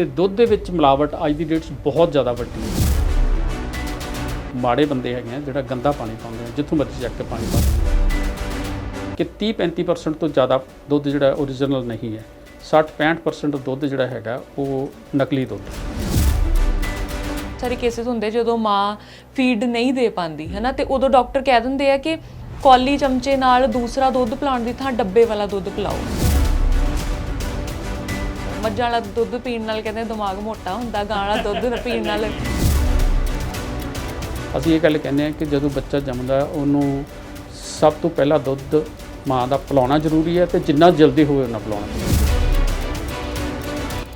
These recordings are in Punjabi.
ਤੇ ਦੁੱਧ ਦੇ ਵਿੱਚ ਮਿਲਾਵਟ ਅੱਜ ਦੀ ਡੇਟ 'ਚ ਬਹੁਤ ਜ਼ਿਆਦਾ ਵੱਡੀ ਹੈ। ਮਾੜੇ ਬੰਦੇ ਹੈਗੇ ਆ ਜਿਹੜਾ ਗੰਦਾ ਪਾਣੀ ਪਾਉਂਦੇ ਆ, ਜਿੱਥੋਂ ਮਰਜ਼ੀ ਚੱਕ ਕੇ ਪਾਣੀ ਪਾਉਂਦੇ ਕਿ 30 35% ਤੋਂ ਜ਼ਿਆਦਾ ਦੁੱਧ ਜਿਹੜਾ ਓਰੀਜਨਲ ਨਹੀਂ ਹੈ। 60 65% ਦੁੱਧ ਜਿਹੜਾ ਹੈਗਾ, ਉਹ ਨਕਲੀ ਦੁੱਧ ਹੈ। ਸਾਰੇ ਕੇਸਿਸ ਹੁੰਦੇ ਜਦੋਂ ਮਾਂ ਫੀਡ ਨਹੀਂ ਦੇ ਪਾਉਂਦੀ ਹੈ ਨਾ ਤੇ ਉਦੋਂ ਡਾਕਟਰ ਕਹਿ ਦਿੰਦੇ ਆ ਕਿ ਕੌਲੀ ਚਮਚੇ ਨਾਲ ਦੂਸਰਾ ਦੁੱਧ ਪਿਲਾਉਣ ਦੀ ਥਾਂ ਡੱਬੇ ਵਾਲਾ ਦੁੱਧ ਪਿਲਾਓ। ਮੱਝਾਂ ਵਾਲਾ ਦੁੱਧ ਪੀਣ ਨਾਲ ਕਹਿੰਦੇ ਦਿਮਾਗ ਮੋਟਾ ਹੁੰਦਾ ਗਾਂ ਵਾਲਾ ਦੁੱਧ ਪੀਣ ਨਾਲ। ਅਸੀਂ ਇਹ ਗੱਲ ਕਹਿੰਦੇ ਆ ਕਿ ਜਦੋਂ ਬੱਚਾ ਜੰਮਦਾ ਉਹਨੂੰ ਸਭ ਤੋਂ ਪਹਿਲਾਂ ਦੁੱਧ ਮਾਂ ਦਾ ਪਿਲਾਉਣਾ ਜ਼ਰੂਰੀ ਹੈ ਤੇ ਜਿੰਨਾ ਜਲਦੀ ਹੋਵੇ ਉਹਨਾਂ ਪਿਲਾਉਣਾ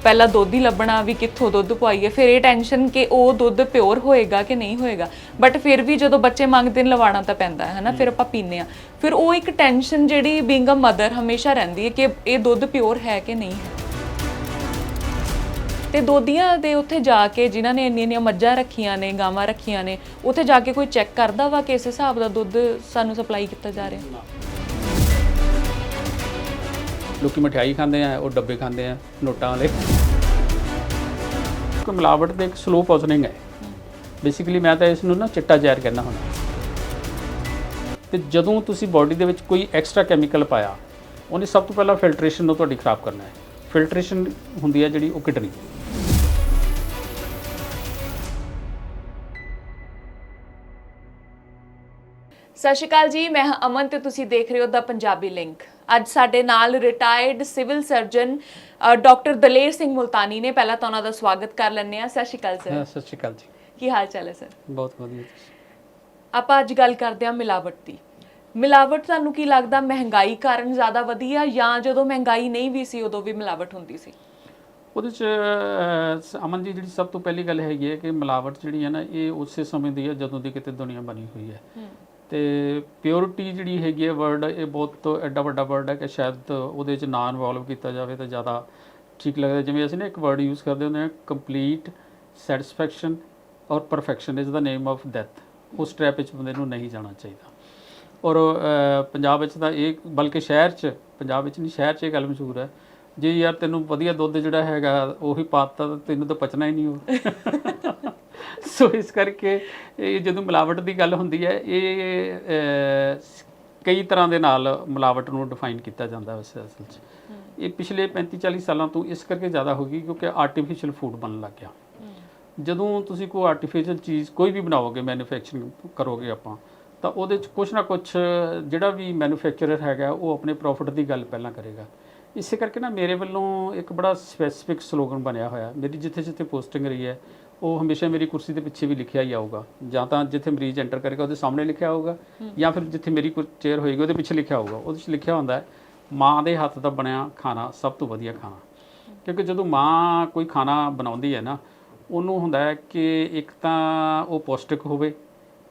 ਪਹਿਲਾਂ ਦੁੱਧ ਹੀ ਲੱਭਣਾ ਵੀ ਕਿੱਥੋਂ ਦੁੱਧ ਪਵਾਈਏ ਫਿਰ ਇਹ ਟੈਨਸ਼ਨ ਕਿ ਉਹ ਦੁੱਧ ਪਿਓਰ ਹੋਏਗਾ ਕਿ ਨਹੀਂ ਹੋਏਗਾ। ਬਟ ਫਿਰ ਵੀ ਜਦੋਂ ਬੱਚੇ ਮੰਗਦੇ ਨੇ ਲਵਾਣਾ ਤਾਂ ਪੈਂਦਾ ਹੈ ਹਨਾ ਫਿਰ ਆਪਾਂ ਪੀਂਦੇ ਆ ਫਿਰ ਉਹ ਇੱਕ ਟੈਨਸ਼ਨ ਜਿਹੜੀ ਬੀਇੰਗ ਅ ਮਦਰ ਹਮੇਸ਼ਾ ਰਹਿੰਦੀ ਹੈ ਕਿ ਇਹ ਦੁੱਧ ਪਿਓਰ ਹੈ ਕਿ ਨਹੀਂ ਹੈ। ਤੇ ਦੋਦੀਆਂ ਦੇ ਉੱਥੇ ਜਾ ਕੇ ਜਿਨ੍ਹਾਂ ਨੇ ਇੰਨੀਆਂ ਇੰਨੀਆਂ ਮੱਝਾਂ ਰੱਖੀਆਂ ਨੇ, ਗਾਵਾਂ ਰੱਖੀਆਂ ਨੇ, ਉੱਥੇ ਜਾ ਕੇ ਕੋਈ ਚੈੱਕ ਕਰਦਾ ਵਾ ਕਿ ਇਸ ਹਿਸਾਬ ਦਾ ਦੁੱਧ ਸਾਨੂੰ ਸਪਲਾਈ ਕੀਤਾ ਜਾ ਰਿਹਾ? ਲੋਕੀ ਮਠਿਆਈ ਖਾਂਦੇ ਆ, ਉਹ ਡੱਬੇ ਖਾਂਦੇ ਆ, ਨੋਟਾਂ ਵਾਲੇ। ਕੋਈ ਮਿਲਾਵਟ ਦੇ ਇੱਕ ਸਲੋ ਪੋਇਜ਼ਨਿੰਗ ਹੈ ਬੇਸਿਕਲੀ ਮੈਂ ਤਾਂ ਇਸ ਨੂੰ ਨਾ ਚਿੱਟਾ ਜ਼ਹਿਰ ਕਹਿੰਦਾ ਹੁੰਦਾ। ਤੇ ਜਦੋਂ ਤੁਸੀਂ ਬਾਡੀ ਦੇ ਵਿੱਚ ਕੋਈ ਐਕਸਟਰਾ ਕੈਮੀਕਲ ਪਾਇਆ, ਉਹਨੇ ਸਭ ਤੋਂ ਪਹਿਲਾਂ ਫਿਲਟਰੇਸ਼ਨ ਨੂੰ ਤੁਹਾਡੀ ਖਰਾਬ ਕਰਨਾ ਹੈ। ਫਿਲਟਰੇਸ਼ਨ ਹੁੰਦੀ ਹੈ ਜਿਹੜੀ ਉਹ ਕਿਡਨੀ ਸਤਿ ਸ਼੍ਰੀ ਅਕਾਲ ਜੀ ਮੈਂ ਹਾਂ ਅਮਨ ਤੇ ਤੁਸੀਂ ਦੇਖ ਰਹੇ ਹੋ ਦਾ ਪੰਜਾਬੀ ਲਿੰਕ ਅੱਜ ਸਾਡੇ ਨਾਲ retired civil surgeon doctor Daler Singh Multani ਨੇ। ਪਹਿਲਾਂ ਤਾਂ ਉਹਨਾਂ ਦਾ ਸਵਾਗਤ ਕਰ ਲੈਂਦੇ ਆ ਸਤਿ ਸ਼੍ਰੀ ਅਕਾਲ ਸਰ ਸਤਿ ਸ਼੍ਰੀ ਅਕਾਲ ਜੀ। ਕੀ ਹਾਲ ਚਾਲ ਹੈ ਸਰ ਬਹੁਤ ਵਧੀਆ ਆਪਾਂ ਅੱਜ ਗੱਲ ਕਰਦੇ ਹਾਂ ਮਿਲਾਵਟ ਦੀ। ਮਿਲਾਵਟ ਤੁਹਾਨੂੰ ਕੀ ਲੱਗਦਾ ਮਹਿੰਗਾਈ ਕਾਰਨ ਜ਼ਿਆਦਾ ਵਧੀ ਆ ਜਾਂ ਜਦੋਂ ਮਹਿੰਗਾਈ ਨਹੀਂ ਵੀ ਸੀ ਉਦੋਂ ਵੀ ਮਿਲਾਵਟ ਹੁੰਦੀ ਸੀ? ਉਹਦੇ ਚ ਅਮਨ ਜੀ ਜਿਹੜੀ ਸਭ ਤੋਂ ਪਹਿਲੀ ਗੱਲ ਹੈਗੀ ਹੈ ਕਿ ਮਿਲਾਵਟ ਜਿਹੜੀ ਹੈ ਨਾ ਇਹ ਉਸੇ ਸਮੇਂ ਦੀ ਹੈ ਜਦੋਂ ਦੀ ਕਿਤੇ ਦੁਨੀਆ ਬਣੀ ਹੋਈ ਹੈ। ਤੇ ਪਿਓਰਿਟੀ ਜਿਹੜੀ ਹੈਗੀ ਹੈ ਵਰਡ ਇਹ ਬਹੁਤ ਐਡਾ ਵੱਡਾ ਵਰਡ ਹੈ ਕਿ ਸ਼ਾਇਦ ਉਹਦੇ ਚ ਨਾ ਇਨਵੋਲਵ ਕੀਤਾ ਜਾਵੇ ਤਾਂ ਜ਼ਿਆਦਾ ਠੀਕ ਲੱਗਦਾ। ਜਿਵੇਂ ਅਸੀਂ ਨਾ ਇੱਕ ਵਰਡ ਯੂਜ਼ ਕਰਦੇ ਹੁੰਦੇ ਹਾਂ complete satisfaction or perfection is the name of death ਉਸ ਟ੍ਰੈਪ ਵਿੱਚ ਬੰਦੇ ਨੂੰ ਨਹੀਂ ਜਾਣਾ ਚਾਹੀਦਾ। ਔਰ ਪੰਜਾਬ ਵਿੱਚ ਤਾਂ ਇਹ, ਬਲਕਿ ਸ਼ਹਿਰ 'ਚ, ਪੰਜਾਬ ਵਿੱਚ ਨਹੀਂ, ਸ਼ਹਿਰ 'ਚ ਇਹ ਗੱਲ ਮਸ਼ਹੂਰ ਹੈ ਜੇ ਯਾਰ ਤੈਨੂੰ ਵਧੀਆ ਦੁੱਧ ਜਿਹੜਾ ਹੈਗਾ ਉਹੀ ਪਾਤਾ ਤਾਂ ਤੈਨੂੰ ਤਾਂ ਪਚਣਾ ਹੀ ਨਹੀਂ ਉਹ। ਸੋ ਇਸ ਕਰਕੇ ਇਹ ਜਦੋਂ ਮਿਲਾਵਟ ਦੀ ਗੱਲ ਹੁੰਦੀ ਹੈ ਇਹ ਅਹ, ਕਈ ਤਰ੍ਹਾਂ ਦੇ ਨਾਲ ਮਿਲਾਵਟ ਨੂੰ ਡਿਫਾਈਨ ਕੀਤਾ ਜਾਂਦਾ ਵੈਸੇ ਅਸਲ 'ਚ। ਇਹ ਪਿਛਲੇ 35 40 ਸਾਲਾਂ ਤੋਂ ਇਸ ਕਰਕੇ ਜ਼ਿਆਦਾ ਹੋ ਗਈ ਕਿਉਂਕਿ ਆਰਟੀਫੀਸ਼ੀਅਲ ਫੂਡ ਬਣਨ ਲੱਗ ਗਿਆ। ਜਦੋਂ ਤੁਸੀਂ ਕੋਈ ਆਰਟੀਫੀਸ਼ੀਅਲ ਚੀਜ਼ ਕੋਈ ਵੀ ਬਣਾਓਗੇ ਮੈਨੂਫੈਕਚਰਿੰਗ ਕਰੋਗੇ ਆਪਾਂ ਤਾਂ ਉਹਦੇ 'ਚ ਕੁਛ ਨਾ ਕੁਛ ਜਿਹੜਾ ਵੀ ਮੈਨੂਫੈਕਚਰਰ ਹੈਗਾ ਉਹ ਆਪਣੇ ਪ੍ਰੋਫਿਟ ਦੀ ਗੱਲ ਪਹਿਲਾਂ ਕਰੇਗਾ। ਇਸੇ ਕਰਕੇ ਨਾ ਮੇਰੇ ਵੱਲੋਂ ਇੱਕ ਬੜਾ ਸਪੈਸੀਫਿਕ ਸਲੋਗਨ ਬਣਿਆ ਹੋਇਆ। ਮੇਰੀ ਜਿੱਥੇ ਜਿੱਥੇ ਪੋਸਟਿੰਗ ਰਹੀ ਹੈ ਉਹ ਹਮੇਸ਼ਾ ਮੇਰੀ ਕੁਰਸੀ ਦੇ ਪਿੱਛੇ ਵੀ ਲਿਖਿਆ ਹੀ ਆਊਗਾ। ਜਾਂ ਤਾਂ ਜਿੱਥੇ ਮਰੀਜ਼ ਐਂਟਰ ਕਰੇਗਾ ਉਹਦੇ ਸਾਹਮਣੇ ਲਿਖਿਆ ਹੋਊਗਾ ਜਾਂ ਫਿਰ ਜਿੱਥੇ ਮੇਰੀ ਚੇਅਰ ਹੋਏਗੀ ਉਹਦੇ ਪਿੱਛੇ ਲਿਖਿਆ ਹੋਊਗਾ। ਉਹਦੇ 'ਚ ਲਿਖਿਆ ਹੁੰਦਾ ਹੈ ਮਾਂ ਦੇ ਹੱਥ ਦਾ ਬਣਿਆ ਖਾਣਾ ਸਭ ਤੋਂ ਵਧੀਆ ਖਾਣਾ। ਕਿਉਂਕਿ ਜਦੋਂ ਮਾਂ ਕੋਈ ਖਾਣਾ ਬਣਾਉਂਦੀ ਹੈ ਨਾ ਉਹਨੂੰ ਹੁੰਦਾ ਹੈ ਕਿ ਇੱਕ ਤਾਂ ਉਹ ਪੌਸ਼ਟਿਕ ਹੋਵੇ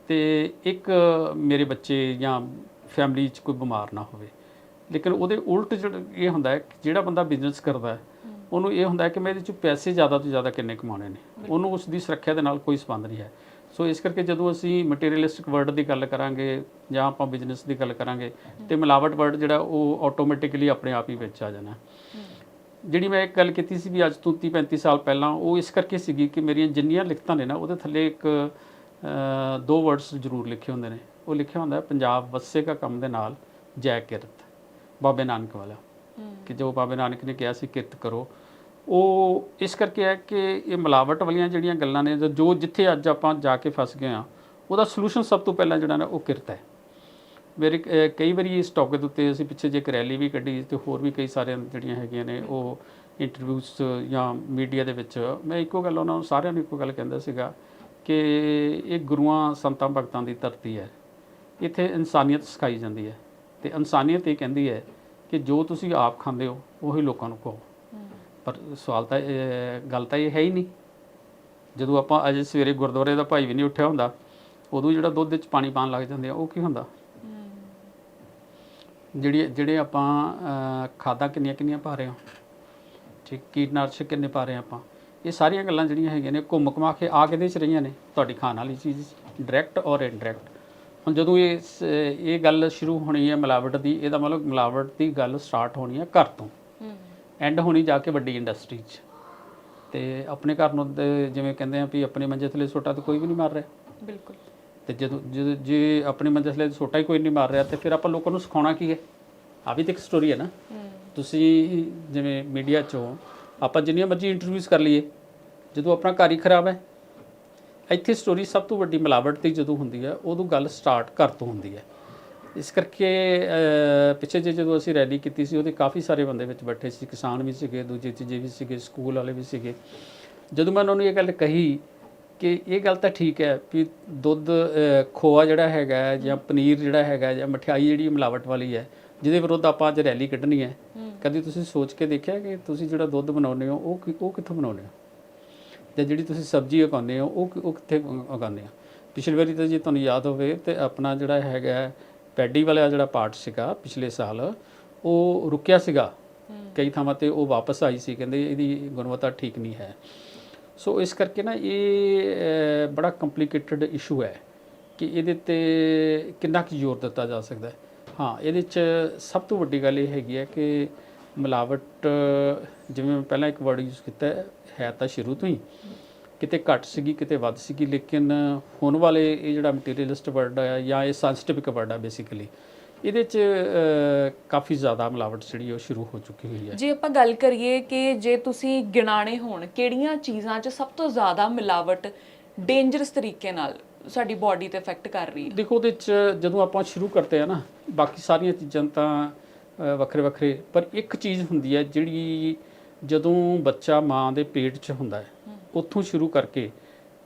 ਤੇ ਇੱਕ ਮੇਰੇ ਬੱਚੇ ਜਾਂ ਫੈਮਿਲੀ 'ਚ ਕੋਈ ਬਿਮਾਰ ਨਾ ਹੋਵੇ। ਲੇਕਿਨ ਉਹਦੇ ਉਲਟ ਜਿਹੜਾ ਇਹ ਹੁੰਦਾ ਹੈ ਕਿ ਜਿਹੜਾ ਬੰਦਾ ਬਿਜ਼ਨਸ ਕਰਦਾ ਹੈ ਉਹਨੂੰ ਇਹ ਹੁੰਦਾ ਹੈ ਕਿ ਮੈਂ ਇਹਦੇ 'ਚ ਪੈਸੇ ਜ਼ਿਆਦਾ ਤੋਂ ਜ਼ਿਆਦਾ ਕਿੰਨੇ ਕਮਾਉਣੇ ਨੇ। ਉਹਨੂੰ ਉਸ ਦੀ ਸੁਰੱਖਿਆ ਦੇ ਨਾਲ ਕੋਈ ਸੰਬੰਧ ਨਹੀਂ ਹੈ। ਸੋ ਇਸ ਕਰਕੇ ਜਦੋਂ ਅਸੀਂ ਮਟੀਰੀਅਲਿਸਟਿਕ ਵਰਡ ਦੀ ਗੱਲ ਕਰਾਂਗੇ ਜਾਂ ਆਪਾਂ ਬਿਜ਼ਨਸ ਦੀ ਗੱਲ ਕਰਾਂਗੇ ਤੇ ਮਿਲਾਵਟ ਵਰਡ ਜਿਹੜਾ ਉਹ ਆਟੋਮੈਟਿਕਲੀ ਆਪਣੇ ਆਪ ਹੀ ਵਿੱਚ ਆ ਜਾਣਾ ਜਿਹੜੀ ਮੈਂ ਇੱਕ ਗੱਲ ਕੀਤੀ ਸੀ ਵੀ ਅੱਜ ਤੋਂ 30 35 ਸਾਲ ਪਹਿਲਾਂ ਉਹ ਇਸ ਕਰਕੇ ਸੀਗੀ ਕਿ ਮੇਰੀਆਂ ਜਿੰਨੀਆਂ ਲਿਖਤਾਂ ਨੇ ਨਾ ਉਹਦੇ ਥੱਲੇ ਇੱਕ ਦੋ ਵਰਡਸ ਜ਼ਰੂਰ ਲਿਖੇ ਹੁੰਦੇ ਨੇ। ਉਹ ਲਿਖਿਆ ਹੁੰਦਾ ਪੰਜਾਬ ਵਸੇਗਾ ਕੰਮ ਦੇ ਨਾਲ ਜੈ ਕਿਰਤ। ਬਾਬੇ ਨਾਨਕ ਵਾਲਾ। ਕਿ ਜੋ ਬਾਬੇ ਨਾਨਕ ਨੇ ਕਿਹਾ ਸੀ ਕਿਰਤ ਕਰੋ। ਉਹ ਇਸ ਕਰਕੇ ਹੈ ਕਿ ਇਹ ਮਿਲਾਵਟ ਵਾਲੀਆਂ ਜਿਹੜੀਆਂ ਗੱਲਾਂ ਨੇ ਜੋ ਜਿੱਥੇ ਅੱਜ ਆਪਾਂ ਜਾ ਕੇ ਫਸ ਗਏ ਆ ਉਹਦਾ ਸੋਲੂਸ਼ਨ ਸਭ ਤੋਂ ਪਹਿਲਾਂ ਜਿਹੜਾ ਨਾ ਉਹ ਕਿਰਤ ਹੈ। ਮੇਰੇ ਕਈ ਵਾਰੀ ਇਸ ਟੌਪਿਕ ਦੇ ਉੱਤੇ ਅਸੀਂ ਪਿੱਛੇ ਜੇ ਇੱਕ ਰੈਲੀ ਵੀ ਕੱਢੀ ਤੇ ਹੋਰ ਵੀ ਕਈ ਸਾਰੀਆਂ ਜਿਹੜੀਆਂ ਹੈਗੀਆਂ ਨੇ ਉਹ ਇੰਟਰਵਿਊਸ ਜਾਂ ਮੀਡੀਆ ਦੇ ਵਿੱਚ ਮੈਂ ਇੱਕੋ ਗੱਲ ਉਹਨਾਂ ਨੂੰ ਸਾਰਿਆਂ ਨੂੰ ਇੱਕੋ ਗੱਲ ਕਹਿੰਦਾ ਸੀਗਾ ਕਿ ਇਹ ਗੁਰੂਆਂ ਸੰਤਾਂ ਭਗਤਾਂ ਦੀ ਧਰਤੀ ਹੈ। ਇੱਥੇ ਇਨਸਾਨੀਅਤ ਸਿਖਾਈ ਜਾਂਦੀ ਹੈ। ਤੇ ਇਨਸਾਨੀਅਤ ਇਹ ਕਹਿੰਦੀ ਹੈ ਕਿ ਜੋ ਤੁਸੀਂ ਆਪ ਖਾਂਦੇ ਹੋ, ਉਹੀ ਲੋਕਾਂ ਨੂੰ ਕਹੋ ਪਰ ਸਵਾਲ ਤਾਂ ਗੱਲ ਤਾਂ ਇਹ ਹੈ ਹੀ ਨਹੀਂ। ਜਦੋਂ ਆਪਾਂ ਅਜੇ ਸਵੇਰੇ ਗੁਰਦੁਆਰੇ ਦਾ ਭਾਈ ਵੀ ਨਹੀਂ ਉੱਠਿਆ ਹੁੰਦਾ, ਉਦੋਂ ਜਿਹੜਾ ਦੁੱਧ ਵਿੱਚ ਪਾਣੀ ਪਾਣ ਲੱਗ ਜਾਂਦੇ ਆ, ਉਹ ਕੀ ਹੁੰਦਾ? ਜਿਹੜੀ, ਜਿਹੜੇ ਆਪਾਂ ਖਾਦਾਂ ਕਿੰਨੀਆਂ ਕਿੰਨੀਆਂ ਪਾ ਰਹੇ ਹਾਂ, ਠੀਕ ਕੀਟਨਾਸ਼ਕ ਕਿੰਨੇ ਪਾ ਰਹੇ ਹਾਂ ਆਪਾਂ, ਇਹ ਸਾਰੀਆਂ ਗੱਲਾਂ ਜਿਹੜੀਆਂ ਹੈਗੀਆਂ ਨੇ, ਘੁੰਮ ਘੁਮਾ ਕੇ ਆ ਕਿਹਦੇ ਚ ਰਹੀਆਂ ਨੇ? ਤੁਹਾਡੀ ਖਾਣ ਵਾਲੀ ਚੀਜ਼ ਡਾਇਰੈਕਟ ਔਰ ਇਨਡਾਇਰੈਕਟ ਹੁਣ ਜਦੋਂ ਇਹ ਸ- ਇਹ ਗੱਲ ਸ਼ੁਰੂ ਹੋਣੀ ਹੈ ਮਿਲਾਵਟ ਦੀ ਇਹਦਾ ਮਤਲਬ ਮਿਲਾਵਟ ਦੀ ਗੱਲ ਸਟਾਰਟ ਹੋਣੀ ਹੈ ਘਰ ਤੋਂ। ਐਂਡ ਹੋਣੀ ਜਾ ਕੇ ਵੱਡੀ ਇੰਡਸਟਰੀ 'ਚ। ਤੇ ਆਪਣੇ ਘਰ ਨੂੰ ਤੇ ਜਿਵੇਂ ਕਹਿੰਦੇ ਆ ਵੀ ਆਪਣੇ ਮੰਜੇ ਥੱਲੇ ਸੋਟਾ ਤਾਂ ਕੋਈ ਵੀ ਨਹੀਂ ਮਾਰ ਰਿਹਾ। ਬਿਲਕੁਲ। ਤੇ ਜਦੋਂ ਜਦੋਂ- ਜੇ ਆਪਣੇ ਮੰਜੇ ਥੱਲੇ ਸੋਟਾ ਹੀ ਕੋਈ ਨਹੀਂ ਮਾਰ ਰਿਹਾ ਤੇ ਫਿਰ ਆਪਾਂ ਲੋਕਾਂ ਨੂੰ ਸਿਖਾਉਣਾ ਕੀ ਹੈ? ਆ ਵੀ ਤਾਂ ਇੱਕ ਸਟੋਰੀ ਹੈ ਨਾ। ਤੁਸੀਂ ਜਿਵੇਂ ਮੀਡੀਆ 'ਚੋਂ ਆਪਾਂ ਜਿੰਨੀਆਂ ਮਰਜ਼ੀ ਇੰਟਰਵਿਊਜ਼ ਕਰ ਲਈਏ। ਜਦੋਂ ਆਪਣਾ ਘਰ ਹੀ ਖਰਾਬ ਹੈ ਇੱਥੇ ਸਟੋਰੀ ਸਭ ਤੋਂ ਵੱਡੀ ਮਿਲਾਵਟ ਤੇ ਜਦੋਂ ਹੁੰਦੀ ਹੈ ਉਦੋਂ ਗੱਲ ਸਟਾਰਟ ਘਰ ਤੋਂ ਹੁੰਦੀ ਹੈ। ਇਸ ਕਰਕੇ ਪਿੱਛੇ ਜੇ ਜਦੋਂ ਅਸੀਂ ਰੈਲੀ ਕੀਤੀ ਸੀ ਉਹਦੇ ਕਾਫੀ ਸਾਰੇ ਬੰਦੇ ਵਿੱਚ ਬੈਠੇ ਸੀ। ਕਿਸਾਨ ਵੀ ਸੀਗੇ ਦੂਜੇ ਤੀਜੇ ਵੀ ਸੀਗੇ ਸਕੂਲ ਵਾਲੇ ਵੀ ਸੀਗੇ। ਜਦੋਂ ਮੈਂ ਉਹਨਾਂ ਨੂੰ ਇਹ ਗੱਲ ਕਹੀ ਕਿ ਇਹ ਗੱਲ ਤਾਂ ਠੀਕ ਹੈ ਵੀ ਦੁੱਧ ਖੋਆ ਜਿਹੜਾ ਹੈਗਾ ਜਾਂ ਪਨੀਰ ਜਿਹੜਾ ਹੈਗਾ ਜਾਂ ਮਠਿਆਈ ਜਿਹੜੀ ਮਿਲਾਵਟ ਵਾਲੀ ਹੈ ਜਿਹਦੇ ਵਿਰੁੱਧ ਆਪਾਂ ਅੱਜ ਰੈਲੀ ਕੱਢਣੀ ਹੈ। ਕਦੀ ਤੁਸੀਂ ਸੋਚ ਕੇ ਦੇਖਿਆ ਕਿ ਤੁਸੀਂ ਜਿਹੜਾ ਦੁੱਧ ਬਣਾਉਂਦੇ ਹੋ ਉਹ ਕਿ- ਉਹ ਕਿੱਥੋਂ ਬਣਾਉਂਦੇ ਹੋ? ਜਾਂ ਜਿਹੜੀ ਤੁਸੀਂ ਸਬਜ਼ੀ ਉਗਾਉਂਦੇ ਹੋ ਉਹ ਉਹ ਕਿੱਥੇ ਉਗ- ਉਗਾਉਂਦੇ ਹੋ ਪਿਛਲੀ ਵਾਰੀ ਤਾਂ ਜੇ ਤੁਹਾਨੂੰ ਯਾਦ ਹੋਵੇ ਤੇ ਆਪਣਾ ਜਿਹੜਾ ਹੈਗਾ ਪੈਡੀ ਵਾਲਾ ਜਿਹੜਾ ਪਾਰਟ ਸੀਗਾ ਪਿਛਲੇ ਸਾਲ ਉਹ ਰੁਕਿਆ ਸੀਗਾ। ਕਈ ਥਾਵਾਂ ਤੇ ਉਹ ਵਾਪਸ ਆਈ ਸੀ ਕਹਿੰਦੇ ਇਹਦੀ ਗੁਣਵੱਤਾ ਠੀਕ ਨਹੀਂ ਹੈ। ਸੋ ਇਸ ਕਰਕੇ ਨਾ ਇਹ ਬੜਾ ਕੰਪਲਿਕੇਟਡ ਇਸ਼ੂ ਹੈ ਕਿ ਇਹਦੇ ਤੇ ਕਿੰਨਾ ਕੁ ਜ਼ੋਰ ਦਿੱਤਾ ਜਾ ਸਕਦਾ ਹੈ। ਹਾਂ ਇਹਦੇ ਚ ਸਭ ਤੋਂ ਵੱਡੀ ਗੱਲ ਇਹ ਹੈਗੀ ਹੈ ਕਿ ਮਿਲਾਵਟ ਜਿਵੇਂ ਮੈਂ ਪਹਿਲਾਂ ਇੱਕ ਵਰਡ ਯੂਜ਼ ਕੀਤਾ ਹੈ, ਤਾਂ ਸ਼ੁਰੂ ਤੋਂ ਹੀ। ਕਿਤੇ ਘੱਟ ਸੀਗੀ ਕਿਤੇ ਵੱਧ ਸੀਗੀ ਲੇਕਿਨ ਹੁਣ ਵਾਲੇ ਇਹ ਜਿਹੜਾ ਮਟੀਰੀਅਲਿਸਟ ਵਰਡ ਹੈ ਜਾਂ ਇਹ ਸਾਇੰਟਿਫਿਕ ਵਰਡ ਹੈ ਬੇਸਿਕਲੀ ਇਹਦੇ ਚ ਕਾਫੀ ਜ਼ਿਆਦਾ ਮਿਲਾਵਟ ਜਿਹੜੀ ਉਹ ਸ਼ੁਰੂ ਹੋ ਚੁੱਕੀ ਹੋਈ ਹੈ। ਜੇ ਆਪਾਂ ਗੱਲ ਕਰੀਏ ਕਿ ਜੇ ਤੁਸੀਂ ਗਿਣਾਣੇ ਹੋਣ ਕਿਹੜੀਆਂ ਚੀਜ਼ਾਂ 'ਚ ਸਭ ਤੋਂ ਜ਼ਿਆਦਾ ਮਿਲਾਵਟ ਡੇਂਜਰਸ ਤਰੀਕੇ ਨਾਲ ਸਾਡੀ ਬਾਡੀ ਤੇ ਇਫੈਕਟ ਕਰ ਰਹੀ ਹੈ? ਦੇਖੋ ਉਹਦੇ ਚ ਜਦੋਂ ਆਪਾਂ ਸ਼ੁਰੂ ਕਰਦੇ ਆ ਨਾ ਬਾਕੀ ਸਾਰੀਆਂ ਚੀਜ਼ਾਂ ਤਾਂ ਵੱਖਰੇ ਵੱਖਰੇ ਪਰ ਇੱਕ ਚੀਜ਼ ਹੁੰਦੀ ਹੈ ਜਿਹੜੀ ਜਦੋਂ ਬੱਚਾ ਮਾਂ ਦੇ ਪੇਟ 'ਚ ਹੁੰਦਾ ਹੈ ਉੱਥੋਂ ਸ਼ੁਰੂ ਕਰਕੇ